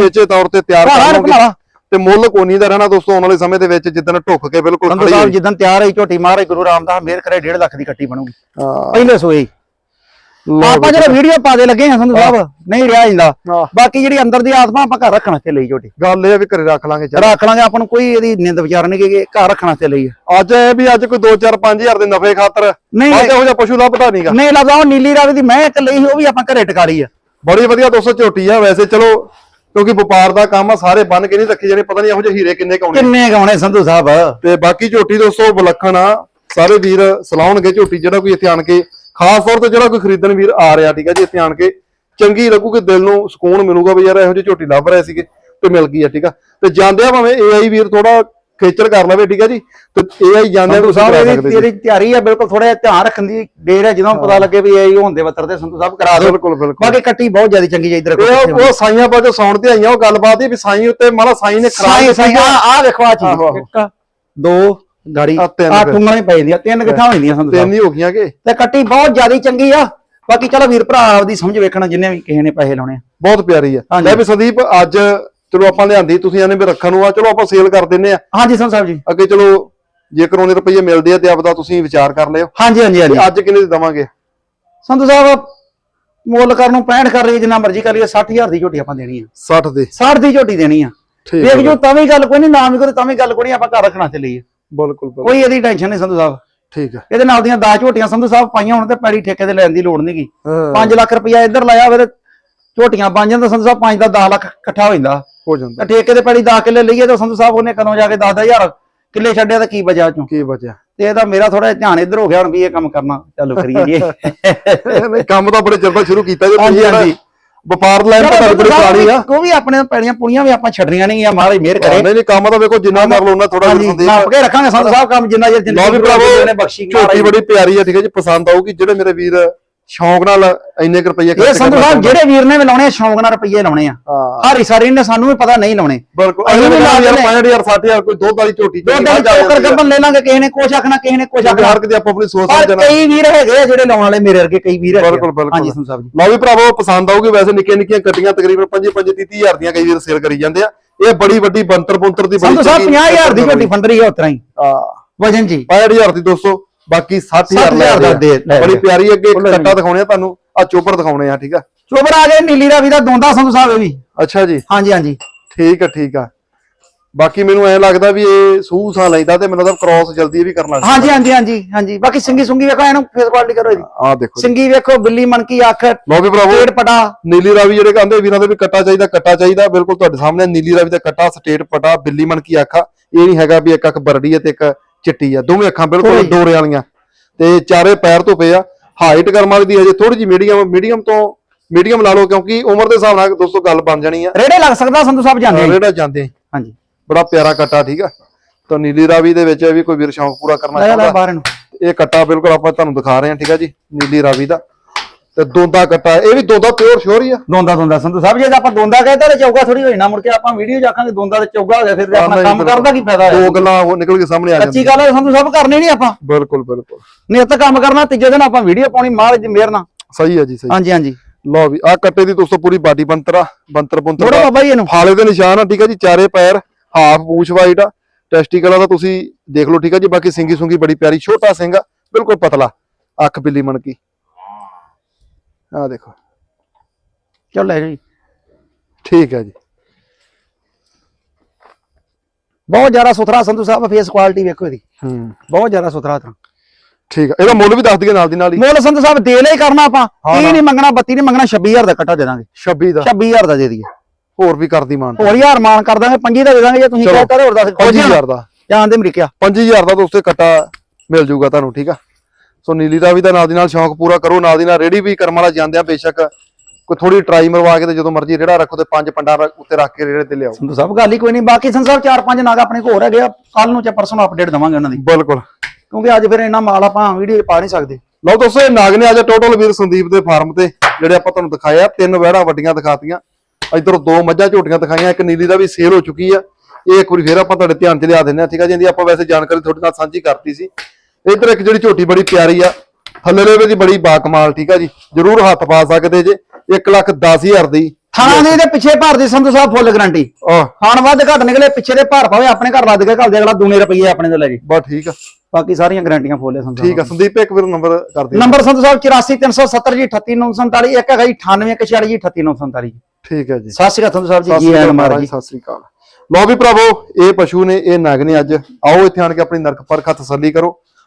ਚੇਚੇ ਤੌਰ ਤੇ ਤਿਆਰ ਕਰ
ਭਰਾ।
ਤੇ ਮੁੱਲ ਕੋਨੀ ਦਾ ਰਹਿਣਾ ਦੋਸਤੋ ਆਉਣ ਵਾਲੇ ਸਮੇਂ ਦੇ ਵਿੱਚ ਜਿੱਦਣ ਢੁੱਕ ਕੇ ਬਿਲਕੁਲ ਖੜੀ
ਸਾਹਿਬ। ਜਿੱਦਣ ਤਿਆਰ ਹੋਈ ਝੋਟੀ ਮਾਰੇ ਗੁਰੂ ਰਾਮਦਾਸ ਮੇਰ ਕਰੇ 1.5 ਲੱਖ ਦੀ ਕੱਟੀ ਬਣੂਗੀ ਪਹਿਲੇ ਸੋਏ ਆਪਾਂ ਜਿਹੜਾ ਵੀਡੀਓ ਪਾ ਦੇ ਲੱਗੇ ਆ ਸੰਧੂ ਸਾਹਿਬ ਨਹੀਂ ਰਿਹਾ ਜਾਂਦਾ। ਬਾਕੀ ਜਿਹੜੀ ਅੰਦਰ ਦੀ ਆਤਮਾ ਆਪਾਂ ਘਰ ਰੱਖਣਾ ਤੇ ਲਈ ਝੋਟੀ।
ਗੱਲ ਇਹ ਆ ਵੀ ਘਰੇ ਰੱਖ ਲਾਂਗੇ ਚੱਲ।
ਰੱਖ ਲਾਂਗੇ ਆਪਾਂ ਨੂੰ ਕੋਈ ਇਹਦੀ ਨਿੰਦ ਵਿਚਾਰ ਨਹੀਂ ਕਿ ਘਰ ਰੱਖਣਾ ਤੇ ਲਈ।
ਅੱਜ ਇਹ ਵੀ ਅੱਜ ਕੋਈ 2-4 5000 ਦੇ ਨਫੇ ਖਾਤਰ
ਨਹੀਂ
ਇਹੋ ਜਿਹਾ ਪਸ਼ੂ ਲੱਭਦਾ ਨਹੀਂਗਾ
ਨਹੀਂ ਲੱਗਦਾ ਉਹ ਨੀਲੀ ਰਾਵੀ ਦੀ ਮੈਂ ਇੱਕ ਲਈ ਉਹ ਵੀ ਆਪਾਂ ਘਰੇ ਟਕਾ ਲਈ ਆ।
ਬੜੀ ਵਧੀਆ ਦੋਸਤੋ ਝੋਟੀ ਆ ਵੈਸੇ ਚਲੋ ਕਿਉਂਕਿ ਵਪਾਰ ਦਾ ਕੰਮ ਆ ਸਾਰੇ ਬੰਨ ਕੇ ਨਹੀਂ ਰੱਖੇ ਜਿਹੜੇ ਪਤਾ ਨਹੀਂ ਇਹੋ ਜਿਹੇ ਹੀਰੇ ਕਿੰਨੇ ਕਾਉਣੇ
ਕਿੰਨੇ ਗਾਉਣੇ ਸੰਧੂ ਸਾਹਿਬ?
ਤੇ ਬਾਕੀ ਝੋਟੀ ਦੋਸਤੋ ਵਿਲੱਖਣ ਆ ਸਾਰੇ ਵੀਰ ਸਲਾਉਣਗੇ ਝੋਟੀ ਜਿਹੜਾ ਕੋਈ ਇੱਥੇ ਆਣ ਕੇ ਖਾਸ ਤੌਰ ਤੇ ਜਿਹੜਾ ਕੋਈ ਖਰੀਦਣ ਵੀਰ ਆ ਰਿਹਾ ਠੀਕ ਆ ਜੀ ਇੱਥੇ ਆਣ ਕੇ ਚੰਗੀ ਲੱਗੂਗੀ ਦਿਲ ਨੂੰ ਸਕੂਨ ਮਿਲੂਗਾ ਵੀ ਯਾਰ ਇਹੋ ਜਿਹੀ ਝੋਟੀ ਲੱਭ ਰਹੇ ਸੀਗੇ ਤੇ ਮਿਲ ਗਈ ਆ ਠੀਕ ਆ। ਤੇ ਜਾਂਦੇ ਆ ਭਾਵੇਂ ਏਆਈ ਵੀਰ ਥੋੜਾ ਖੇਚਲ ਕਰ ਲਵੇ ਠੀਕ ਆ ਜੀ ਤੇ ਏਆਈ ਜਾਂਦੇ
ਸੰਧੂ
ਤੁਸੀਂ
ਸਾਹਿਬ ਇਹਦੀ। ਤੇਰੀ ਤਿਆਰੀ ਆ ਬਿਲਕੁਲ ਥੋੜਾ ਜਿਹਾ ਧਿਆਨ ਰੱਖਣ ਦੀ ਦੇਰ ਹੈ ਜਦੋਂ ਪਤਾ ਲੱਗੇ ਵੀ ਇਹ ਹੁੰਦੇ ਵਤਰ ਦੇ ਸੰਧੂ ਸਾਹਿਬ ਕਰਾ ਦਿਓ।
ਬਿਲਕੁਲ ਬਿਲਕੁਲ।
ਬਾਕੀ ਕੱਟੀ ਬਹੁਤ ਜ਼ਿਆਦਾ ਚੰਗੀ ਹੈ ਇਧਰ
ਇਹ ਉਹ ਸਾਈਆਂ ਪਾ ਜੋ ਸੌਣ ਤੇ ਆਈਆਂ ਉਹ ਗੱਲਬਾਤ ਹੀ ਵੀ ਸਾਈ ਉੱਤੇ ਮਾਲਾ ਸਾਈ ਨੇ ਖਰਾਬ
ਸਾਈ
ਆ।
ਆ।
ਆਹੋ,
ਚੀਜ਼। ਇੱਕ ਦੋ। ਗਾੜੀ
ਆਹ ਤਿੰਨ
ਆ
ਫਿਰ।
ਟੁੰਗਲਾਂ ਹੀ ਪੈ ਜਾਂਦੀਆਂ ਤਿੰਨ ਕਿੱਥਾਂ ਹੋ ਜਾਂਦੀਆਂ ਸੰਧੂ
ਤਿੰਨ ਹੀ ਹੋ ਗਈਆਂ ਕਿ?
ਤੇ ਕੱਟੀ ਬਹੁਤ ਜ਼ਿਆਦਾ ਚੰਗੀ ਆ। ਬਾਕੀ ਚਲੋ ਵੀਰ ਭਰਾ ਆਪਦੀ ਸਮਝ ਵੇਖਣਾ ਜਿੰਨੇ ਵੀ ਕਿਸੇ ਨੇ ਪੈਸੇ ਲਾਉਣੇ ਆ।
ਬਹੁਤ ਪਿਆਰੀ ਆ।
ਹਾਂਜੀ।
ਲੈ ਵੀ ਸੰਦੀਪ ਅੱਜ ਚਲੋ ਆਪਾਂ ਲਿਆਂਦੀ ਤੁਸੀਂ ਆਨੇ ਵੀ ਰੱਖਣ ਨੂੰ ਆ। ਚਲੋ ਆਪਾਂ ਸੇਲ ਕਰ ਦਿੰਨੇ ਆ।
ਹਾਂਜੀ ਸੰਧੂ ਸਾਹਿਬ ਜੀ।
ਅੱਗੇ ਚਲੋ ਜੇਕਰ ਉਹਨੇ ਰੁਪਏ ਮਿਲਦੇ ਆ ਤੇ ਆਪਦਾ ਤੁਸੀਂ ਵਿਚਾਰ ਕਰ ਲਿਓ।
ਹਾਂਜੀ ਹਾਂਜੀ ਹਾਂਜੀ।
ਤੇ ਅੱਜ ਕਿੰਨੇ ਦੀ ਦਵਾਂਗੇ?
ਸੰਧੂ ਸਾਹਿਬ ਮੁੱਲ ਕਰਨ ਨੂੰ 65 ਕਰ ਲਈਏ ਜਿੰਨਾ ਮਰਜ਼ੀ ਕਰ ਲਈਏ 60000 ਦੀ ਝੋਟੀ ਆਪਾਂ ਦੇਣੀ ਆ।
60 ਦੇ।
60 ਦੀ ਝੋਟੀ ਦੇਣੀ ਆ।
ਠੀਕ
ਵੇਖ ਜੋ ਤਾਂ ਵੀ ਗੱਲ ਕੋਈ ਨਹੀਂ ਨਾਮ ਵੀ ਕੋਈ ਤਾਂ ਵੀ ਗੱਲ ਕੋਈ ਨਹੀਂ ਆਪਾਂ ਘਰ ਰੱਖਣਾ ਤੇ ਲਈਏ
ਬਿਲਕੁਲ ਬਿਲਕੁਲ।
ਕੋਈ ਇਹਦੀ ਟੈਨਸ਼ਨ ਨਹੀਂ ਸੰਧੂ ਸਾਹਿਬ।
ਠੀਕ ਆ
ਇਹਦੇ ਨਾਲ ਦੀਆਂ 10 ਝੋਟੀਆਂ ਸੰਧੂ ਸਾਹਿਬ ਪਾਈਆਂ ਹੁਣ ਤੇ ਪੈੜੀ ਠੇਕੇ ਤੇ ਲੈਣ ਦੀ ਲੋੜ ਨਹੀਂਗੀ
ਹਾਂ,
5 ਲੱਖ ਰੁਪਇਆ ਇੱਧਰ ਲਾਇਆ ਫਿਰ ਝੋਟੀਆਂ ਬਣ ਜਾਂਦਾ ਸੰਧੂ ਸਾਹਿਬ 5 ਦਾ 10 ਲੱਖ ਇਕੱਠਾ ਹੋ ਜਾਂਦਾ।
ਹੋ ਜਾਂਦਾ।
ਤੇ ਠੇਕੇ ਤੇ ਪੈੜੀ 10 ਕਿੱਲੇ ਲਈਏ ਤਾਂ ਸੰਧੂ ਸਾਹਿਬ ਉਹਨੇ ਕਦੋਂ ਜਾ ਕੇ 10000 ਕਿੱਲੇ ਛੱਡਿਆ ਤਾਂ ਕੀ ਬਚਿਆ ਚੋਂ?
ਕੀ ਬਚਿਆ?
ਤੇ ਇਹਦਾ ਮੇਰਾ ਥੋੜਾ ਧਿਆਨ ਇੱਧਰ ਹੋ ਗਿਆ ਹੁਣ ਵੀ ਇਹ ਕੰਮ ਕਰਨਾ ਚਾਲੂ ਕਰੀਏ ਜੀ। (laughs)
ਕੰਮ ਤਾਂ ਬੜੇ ਚਿਰ ਦਾ ਸ਼ੁਰੂ ਕੀਤਾ ਜੀ
ਹਾਂਜੀ, ਹਾਂਜੀ।
ਵਪਾਰ ਲਾਈਨ ਤਾਂ ਤੁਹਾਡੀ ਬੜੀ ਪੁਰਾਣੀ ਆ।
ਉਹ ਵੀ ਆਪਣੇ ਪੈੜੀਆਂ ਪੁਣੀਆਂ ਵੀ ਆਪਾਂ ਛੱਡਣੀਆਂ ਨਹੀਂ ਆ ਮਹਾਰਾਜ ਮਿਹਰ ਕਰੇ।
ਨਹੀਂ ਨਹੀਂ ਕੰਮ ਤਾਂ ਵੇਖੋ ਜਿੰਨਾ ਕਰ ਲਓ ਉਹਨਾਂ ਥੋੜਾ
ਹਾਂਜੀ ਨਾਪ ਕੇ ਰੱਖਾਂਗੇ ਸੰਤ ਸਾਹਿਬ ਕੰਮ ਜਿੰਨਾ
ਭਰਾਵੋ
ਨੇ ਬਖਸ਼ੀ
ਝੋਟੀ ਬੜੀ ਪਿਆਰੀ ਆ ਠੀਕ ਹੈ ਜੀ ਪਸੰਦ ਆਊਗੀ ਜਿਹੜੇ ਮੇਰੇ ਵੀਰ ਸ਼ੌਂਕ ਨਾਲ ਇੰਨੇ ਕੁ ਰੁਪਏ
ਇਹ ਸੰਤ ਸਾਹਿਬ ਜਿਹੜੇ ਵੀਰ ਨੇ ਵੀ ਲਾਉਣੇ ਆ, ਸ਼ੌਂਕ ਨਾਲ ਰੁਪਈਏ ਲਾਉਣੇ ਆ।
ਹਾਂ।
ਹਰੀ ਸਾਰੀ ਨੇ ਸਾਨੂੰ ਵੀ ਪਤਾ ਨਹੀਂ ਲਾਉਣੇ।
ਬਿਲਕੁਲ।
ਅਸੀਂ ਵੀ ਲਾ
ਯਾਰ
ਦਿੰਦੇ
5000 60000 ਕੋਈ ਦੁੱਧ ਵਾਲੀ ਝੋਟੀ
ਦੋ ਦਿਨ ਚੋਕਰ ਗੱਬਨ ਲੈ ਲਾਂਗੇ ਕਿਸੇ ਨੇ ਕੁਛ ਆਖਣਾ ਕਿਸੇ ਨੇ ਕੁਛ ਆਖਣਾ।
ਹਰ ਕਿਤੇ ਆਪੋ ਆਪਣੀ ਸੋਚ
ਪਰ
ਸਮਝਣਾ
ਕਈ ਵੀਰ ਹੈਗੇ ਆ ਜਿਹੜੇ ਲਾਉਣ ਵਾਲੇ ਮੇਰੇ ਵਰਗੇ ਕਈ ਵੀਰ ਹੈਗੇ ਆ।
ਬਿਲਕੁਲ, ਬਿਲਕੁਲ।
ਹਾਂਜੀ ਸੰਤ ਸਾਹਿਬ ਜੀ।
ਲਓ ਵੀ ਭਰਾਵੋ ਪਸੰਦ ਆਊਗੀ ਵੈਸੇ ਨਿੱਕੀਆਂ ਨਿੱਕੀਆਂ ਕੱਟੀਆਂ ਤਕਰੀਬਨ 5 5 30 ਹਜ਼ਾਰ ਦੀਆਂ ਕਈ ਵੀਰ ਸੇਲ ਕਰੀ ਜਾਂਦੇ ਆ। ਇਹ ਬੜੀ ਵੱਡੀ ਬੰਤਰ ਬੰਤਰ ਦੀ
ਸੰਤ ਸਾਹਿਬ 50000 ਦੀ ਝੋਟੀ ਫੰਡਰੀ ਆ ਉਤਰਾ ਹੀ।
ਹਾਂ।
ਵਜਨ ਜੀ।
65000 ਦੀ ਦੋਸਤੋ। ਬਾਕੀ 60000 ਲੈ
60,000 ਦਾ ਦੇ- ਲੈ
ਬੜੀ। ਪਿਆਰੀ ਅੱਗੇ ਇੱਕ ਕੱਟਾ ਦਿਖਾਉਣੇ ਆ ਤੁਹਾਨੂੰ। ਆ ਚੋਪਰ ਦਿਖਾਉਣੇ ਆ ਠੀਕ ਆ?
ਚੋਬਰ ਆ ਗਏ ਨੀਲੀ ਰਾਵੀ ਦਾ ਦੋਂਦਾ ਸੰਤ ਸਾਹਿਬ ਇਹ ਵੀ।
ਅੱਛਾ ਜੀ।
ਹਾਂਜੀ ਹਾਂਜੀ।
ਠੀਕ ਆ ਠੀਕ ਆ। ਬਾਕੀ ਮੈਨੂੰ ਐ ਲੱਗਦਾ ਵੀ ਇਹ ਸੂਹ ਸਾਂ ਲੈਂਦਾ ਤੇ ਮੈਨੂੰ ਤਾਂ ਕ੍ਰਾਸ ਜਲਦੀ ਵੀ ਕਰਨਾ
ਹਾਂਜੀ ਹਾਂਜੀ ਹਾਂਜੀ ਹਾਂਜੀ। ਬਾਕੀ ਸਿੰਗੀ ਸੁੰਗੀ ਵੇਖੋ ਇਹਨੂੰ ਫੇਸ ਕੁਆਲਿਟੀ ਕਰੋ ਇਹਦੀ।
ਆ ਦੇਖੋ
ਸਿੰਗੀ ਵੇਖੋ ਬਿੱਲੀ ਮਨਕੀ ਅੱਖ
ਲਓ ਵੀ ਭਰਾਵੋ
ਪੇੜ ਪਟਾ।
ਨੀਲੀ ਰਾਵੀ ਜਿਹੜੇ ਕਹਿੰਦੇ ਵੀਰਾਂ ਦੇ ਵੀ ਕੱਟਾ ਚਾਹੀਦਾ ਕੱਟਾ ਚਾਹੀਦਾ। ਬਿਲਕੁਲ ਤੁਹਾਡੇ ਸਾਹਮਣੇ ਨੀਲੀ ਰਾਵੀ ਦਾ ਕੱਟਾ ਸਟੇਟ ਪਟਾ ਬਿੱਲੀ ਮਨ ਕੀ ਅੱਖ ਆ। ਇਹ ਨਹੀਂ ਹੈਗਾ ਵੀ ਇੱਕ ਅੱਖ ਬਰੜੀ ਹੈ ਤੇ ਇੱਕ ਚਿੱਟੀ ਆ ਦੋਵੇਂ ਅੱਖਾਂ ਬਿਲਕੁਲ। ਡੋਰੇ ਵਾਲੀਆਂ। ਤੇ ਚਾਰੇ ਪੈਰ ਤੋਂ ਪਏ ਆ ਹਾਈਟ ਕਰਮ ਵਾਲੀ ਦੀ ਹਜੇ ਥੋੜੀ ਜਿਹੀ ਮੀਡੀਅਮ ਮੀਡੀਅਮ ਤੋਂ ਮੀਡੀਅਮ ਲਾ ਲਓ ਕਿਉਂਕਿ ਉਮਰ ਦੇ ਹਿਸਾਬ ਨਾਲ ਦੋਸਤੋ ਗੱਲ ਬਣ ਜਾਣੀ ਆ।
ਰੇੜੇ ਲੱਗ ਸਕਦਾ ਸੰਧੂ ਸਾਹਿਬ ਜਾਂਦੇ ਆ।
ਰੇੜਾ ਜਾਂਦੇ।
ਹਾਂਜੀ।
ਬੜਾ ਪਿਆਰਾ ਕੱਟਾ ਠੀਕ ਆ? ਤਾਂ ਨੀਲੀ ਰਾਵੀ ਦੇ ਵਿੱਚ ਵੀ ਕੋਈ ਵੀਰ ਸ਼ੌਂਕ ਪੂਰਾ ਕਰਨਾ ਚਾਹੁੰਦਾ। ਇਹ ਕੱਟਾ ਬਿਲਕੁਲ ਆਪਾਂ ਤੁਹਾਨੂੰ ਦਿਖਾ ਰਹੇ ਹਾਂ ਠੀਕ ਆ ਜੀ? ਨੀਲੀ ਰਾਵੀ ਦਾ। ਤੇ ਦੋਂਦਾ ਕੱਟਾ ਇਹ ਵੀ ਦੋਂਦਾ ਪਿਓਰ ਸ਼ੋਰ ਹੀ ਆ।
ਦੋਂਦਾ ਦੋਂਦਾ ਸੰਧੂ ਸਾਹਿਬ ਜੇ ਆਪਾਂ ਦੋਂਦਾ ਕਹੇ ਤਾਂ ਚੌਗਾ ਥੋੜੀ ਹੋਈ ਨਾ ਮੁੜ ਕੇ ਆਪਾਂ ਵੀਡੀਓ ਜਾਖਾਂਗੇ ਦੋਂਦਾ ਤੇ ਚੌਗਾ ਹੋ ਗਿਆ ਫਿਰ ਆਪਣਾ ਕੰਮ ਕਰਦਾ ਕੀ ਫਾਇਦਾ
ਦੋ
ਹੈ
ਗੱਲਾਂ ਉਹ ਨਿਕਲ ਕੇ ਸਾਹਮਣੇ ਆ ਜਾਂਦੀਆਂ।
ਗੱਲ ਹੈ ਸੰਧੂ ਸਾਹਿਬ ਕਰਨੀ ਨਹੀਂ ਆਪਾਂ।
ਬਿਲਕੁਲ ਬਿਲਕੁਲ।
ਨਿੱਤ ਕੰਮ ਕਰਨਾ ਤੀਜੇ ਦਿਨ ਆਪਾਂ ਵੀਡੀਓ ਪਾਉਣੀ ਮਹਾਰਾਜ ਦੀ ਮਿਹਰ ਨਾਲ।
ਸਹੀ ਹੈ ਜੀ ਸਹੀ।
ਹਾਂਜੀ ਹਾਂਜੀ।
ਲਓ ਵੀ ਆ ਕੱਟੇ ਦੀ ਦੋਸਤੋ ਪੂਰੀ ਬਾਡੀ ਬੰਤਰ ਬੰਤਰ ਬੰਤਰ
ਥੋੜਾ ਬਾਬਾ ਜੀ ਇਹਨੂੰ।
ਫਾਲੇ ਦੇ ਨਿਸ਼ਾਨ ਆ ਠੀਕ ਆ ਜੀ ਚਾਰੇ ਪੈਰ ਹਾਫ ਪੂਛ ਵਾਈਟ ਆ। ਟੈਸਟੀਕਲਾਂ ਦਾ ਤੁਸੀਂ ਦੇਖ ਲਓ ਠੀਕ ਆ ਜੀ ਬਾਕੀ ਸਿੰਗੀ ਸੁੰਗੀ ਬੜੀ ਪਿਆਰੀ ਛੋਟਾ ਸਿੰਘ ਆ ਬਿਲਕੁਲ ਪਤਲਾ ਅੱਖ ਬਿੱਲੀ ਮਣਕੀ। ਆ ਦੇਖੋ।
ਚੱਲ ਲੈ ਜੀ।
ਠੀਕ ਹੈ ਜੀ।
ਬਹੁਤ ਜ਼ਿਆਦਾ ਸੁਥਰਾ ਸੰਧੂ ਸਾਹਿਬ ਫੇਸ ਕੁਆਲਿਟੀ ਵੇਖੋ ਇਹਦੀ।
ਹੂੰ।
ਬਹੁਤ ਜ਼ਿਆਦਾ ਸੁਥਰਾ ਤਾਂ
ਠੀਕ ਆ ਇਹਦਾ ਮੁੱਲ ਵੀ ਦੱਸ ਦਈਏ ਨਾਲ ਦੀ ਨਾਲ ਹੀ।
ਮੁੱਲ ਸੰਧੂ ਸਾਹਿਬ ਦੇ ਲਈ ਕਰਨਾ ਆਪਾਂ।
ਹਾਂ,
30 ਨਹੀਂ ਮੰਗਣਾ 32 ਨਹੀਂ ਮੰਗਣਾ 26000 ਦਾ ਕੱਟਾ ਦੇ ਦਾਂਗੇ।
26 ਦਾ।
26000 ਦਾ ਦੇ ਦਈਏ।
ਹੋਰ ਵੀ ਕਰਦੀ ਮਾਨ।
ਹੋਰ ਯਾਰ ਮਾਨ ਕਰ ਦਾਂਗੇ 25 ਦਾ ਦੇ ਦਾਂਗੇ ਜੇ ਤੁਸੀਂ
ਚਲੋ।
ਹੋਰ ਦੱਸ
5000 ਦਾ।
ਜਾਣ ਦੇ ਮਰੀਕਿਆ
5000 ਦਾ ਦੋਸਤੇ ਕੱਟਾ ਮਿਲ ਜੂਗਾ ਤੁਹਾਨੂੰ ਠੀਕ ਆ? ਸੋ ਨੀਲੀ ਦਾ ਵੀ ਤਾਂ ਨਾਲ ਦੀ ਨਾਲ ਸ਼ੌਂਕ ਪੂਰਾ ਕਰੋ ਨਾਲ ਦੀ ਨਾਲ ਰੇੜੀ ਵੀ ਕਰਮ ਵਾਲਾ ਜਾਂਦੇ ਆ ਬੇਸ਼ੱਕ ਕੋਈ ਥੋੜੀ ਟਰਾਈ ਮਰਵਾ ਕੇ ਤੇ ਜਦੋਂ ਮਰਜ਼ੀ ਰੇੜਾ ਰੱਖੋ ਤੇ ਪੰਜ ਪੰਡਾਂ ਉੱਤੇ ਰੱਖ ਕੇ ਰੇੜੇ ਤੇ ਲਿਆਓ।
ਸੰਧੂ ਸਾਹਿਬ ਗੱਲ ਹੀ ਕੋਈ ਨਹੀਂ ਬਾਕੀ ਸੰਧੂ ਸਾਹਿਬ ਚਾਰ ਪੰਜ ਨਾਗ ਆਪਣੇ ਕੋਲ ਹੋਰ ਹੈਗੇ ਆ ਕੱਲ ਨੂੰ ਜਾਂ ਪਰਸੋਂ ਨੂੰ ਅਪਡੇਟ ਦਵਾਂਗੇ ਉਹਨਾਂ ਦੀ।
ਬਿਲਕੁਲ।
ਕਿਉਂਕਿ ਅੱਜ ਫਿਰ ਇੰਨਾ ਮਾਲ ਆਪਾਂ ਵੀਡੀਓ ਪਾ ਨਹੀਂ ਸਕਦੇ।
ਲਓ ਦੋਸਤੋ ਇਹ ਨਾਗ ਨੇ ਅੱਜ ਟੋਟਲ ਵੀਰ ਸੰਦੀਪ ਦੇ ਫਾਰਮ ਤੇ ਜਿਹੜੇ ਆਪਾਂ ਤੁਹਾਨੂੰ ਦਿਖਾਏ ਆ ਤਿੰਨ ਵਹਿੜਾ ਵੱਡੀਆਂ ਦਿਖਾਤੀਆਂ। ਇਧਰ ਦੋ ਮੱਝਾਂ ਝੋਟੀਆਂ ਦਿਖਾਈਆਂ ਇੱਕ ਨੀਲੀ ਦਾ ਵੀ ਸੇਲ ਹੋ ਚੁੱਕੀ ਆ। ਇਹ ਇੱਕ ਵਾਰੀ ਫੇਰ ਆਪਾਂ ਤੁਹਾਡੇ ਧਿਆਨ 'ਚ ਲਿਆ ਦਿੰਦੇ ਆ ਠੀਕ ਆ ਜਿੰਦੀ ਆਪਾਂ ਵੈਸੇ ਜਾਣਕਾਰੀ ਤੁਹਾਡੇ ਨਾਲ ਸਾਂਝੀ ਕਰਤੀ ਸੀ। ਇਧਰ ਇੱਕ ਜਿਹੜੀ ਝੋਟੀ ਬੜੀ ਪਿਆਰੀ ਆ ਥੱਲੇ ਦੇ ਦੀ ਬੜੀ ਬਾਕਮਾਲ ਠੀਕ ਆ ਜੀ? ਜਰੂਰ ਹੱਥ ਪਾ ਸਕਦੇ ਜੇ 1 ਲੱਖ 10000 ਦੀ।
ਥਾਣਾ ਦੇ ਇਹਦੇ ਪਿੱਛੇ ਭਰ ਦੀ ਸੰਧੂ ਸਾਹਿਬ ਫੁੱਲ ਗਾਰੰਟੀ।
ਆਹ।
ਖਾਣ ਵੱਧ ਘੱਟ ਨਿਕਲੇ ਪਿੱਛੇ ਦੇ ਭਰ ਪਾਵੇ ਆਪਣੇ ਘਰ ਲੱਦ ਕੇ ਘਰ ਦੇ ਅਗਲਾ ਦੂਨੇ ਰੁਪਏ ਆਪਣੇ ਤੋਂ ਲੈ ਜੇ
ਬਸ ਠੀਕ ਆ।
ਬਾਕੀ ਸਾਰੀਆਂ ਗਾਰੰਟੀਆਂ ਫੁੱਲ ਸੰਧੂ
ਠੀਕ ਆ। ਸੰਦੀਪ ਇੱਕ ਵਾਰ ਨੰਬਰ ਕਰ ਦਿਓ।
ਨੰਬਰ ਸੰਧੂ ਸਾਹਿਬ 84370 ਜੀ 38947 ਇੱਕ ਹੈਗਾ ਜੀ 9846 ਜੀ 38947 ਜੀ
ਠੀਕ ਹੈ ਜੀ।
ਸਤਿ ਸ਼੍ਰੀ ਅਕਾਲ ਸੰਧੂ ਸਾਹਿਬ ਜੀ ਜੀ ਆਇਆਂ ਮਾਰ ਜੀ?
ਸਤਿ ਸ੍ਰੀ ਅਕਾਲ। ਲਓ ਵੀ ਭਰਾਵੋ ਇਹ ਪਸ਼ੂ ਨੇ ਇਹ ਨਗ ਨੇ ਅੱਜ ਆਓ ਇੱਥੇ ਆਣ ਕੇ ਆਪਣੀ ਨਰਕ ਪਰਖਾ ਤਸੱਲੀ ਕਰੋ।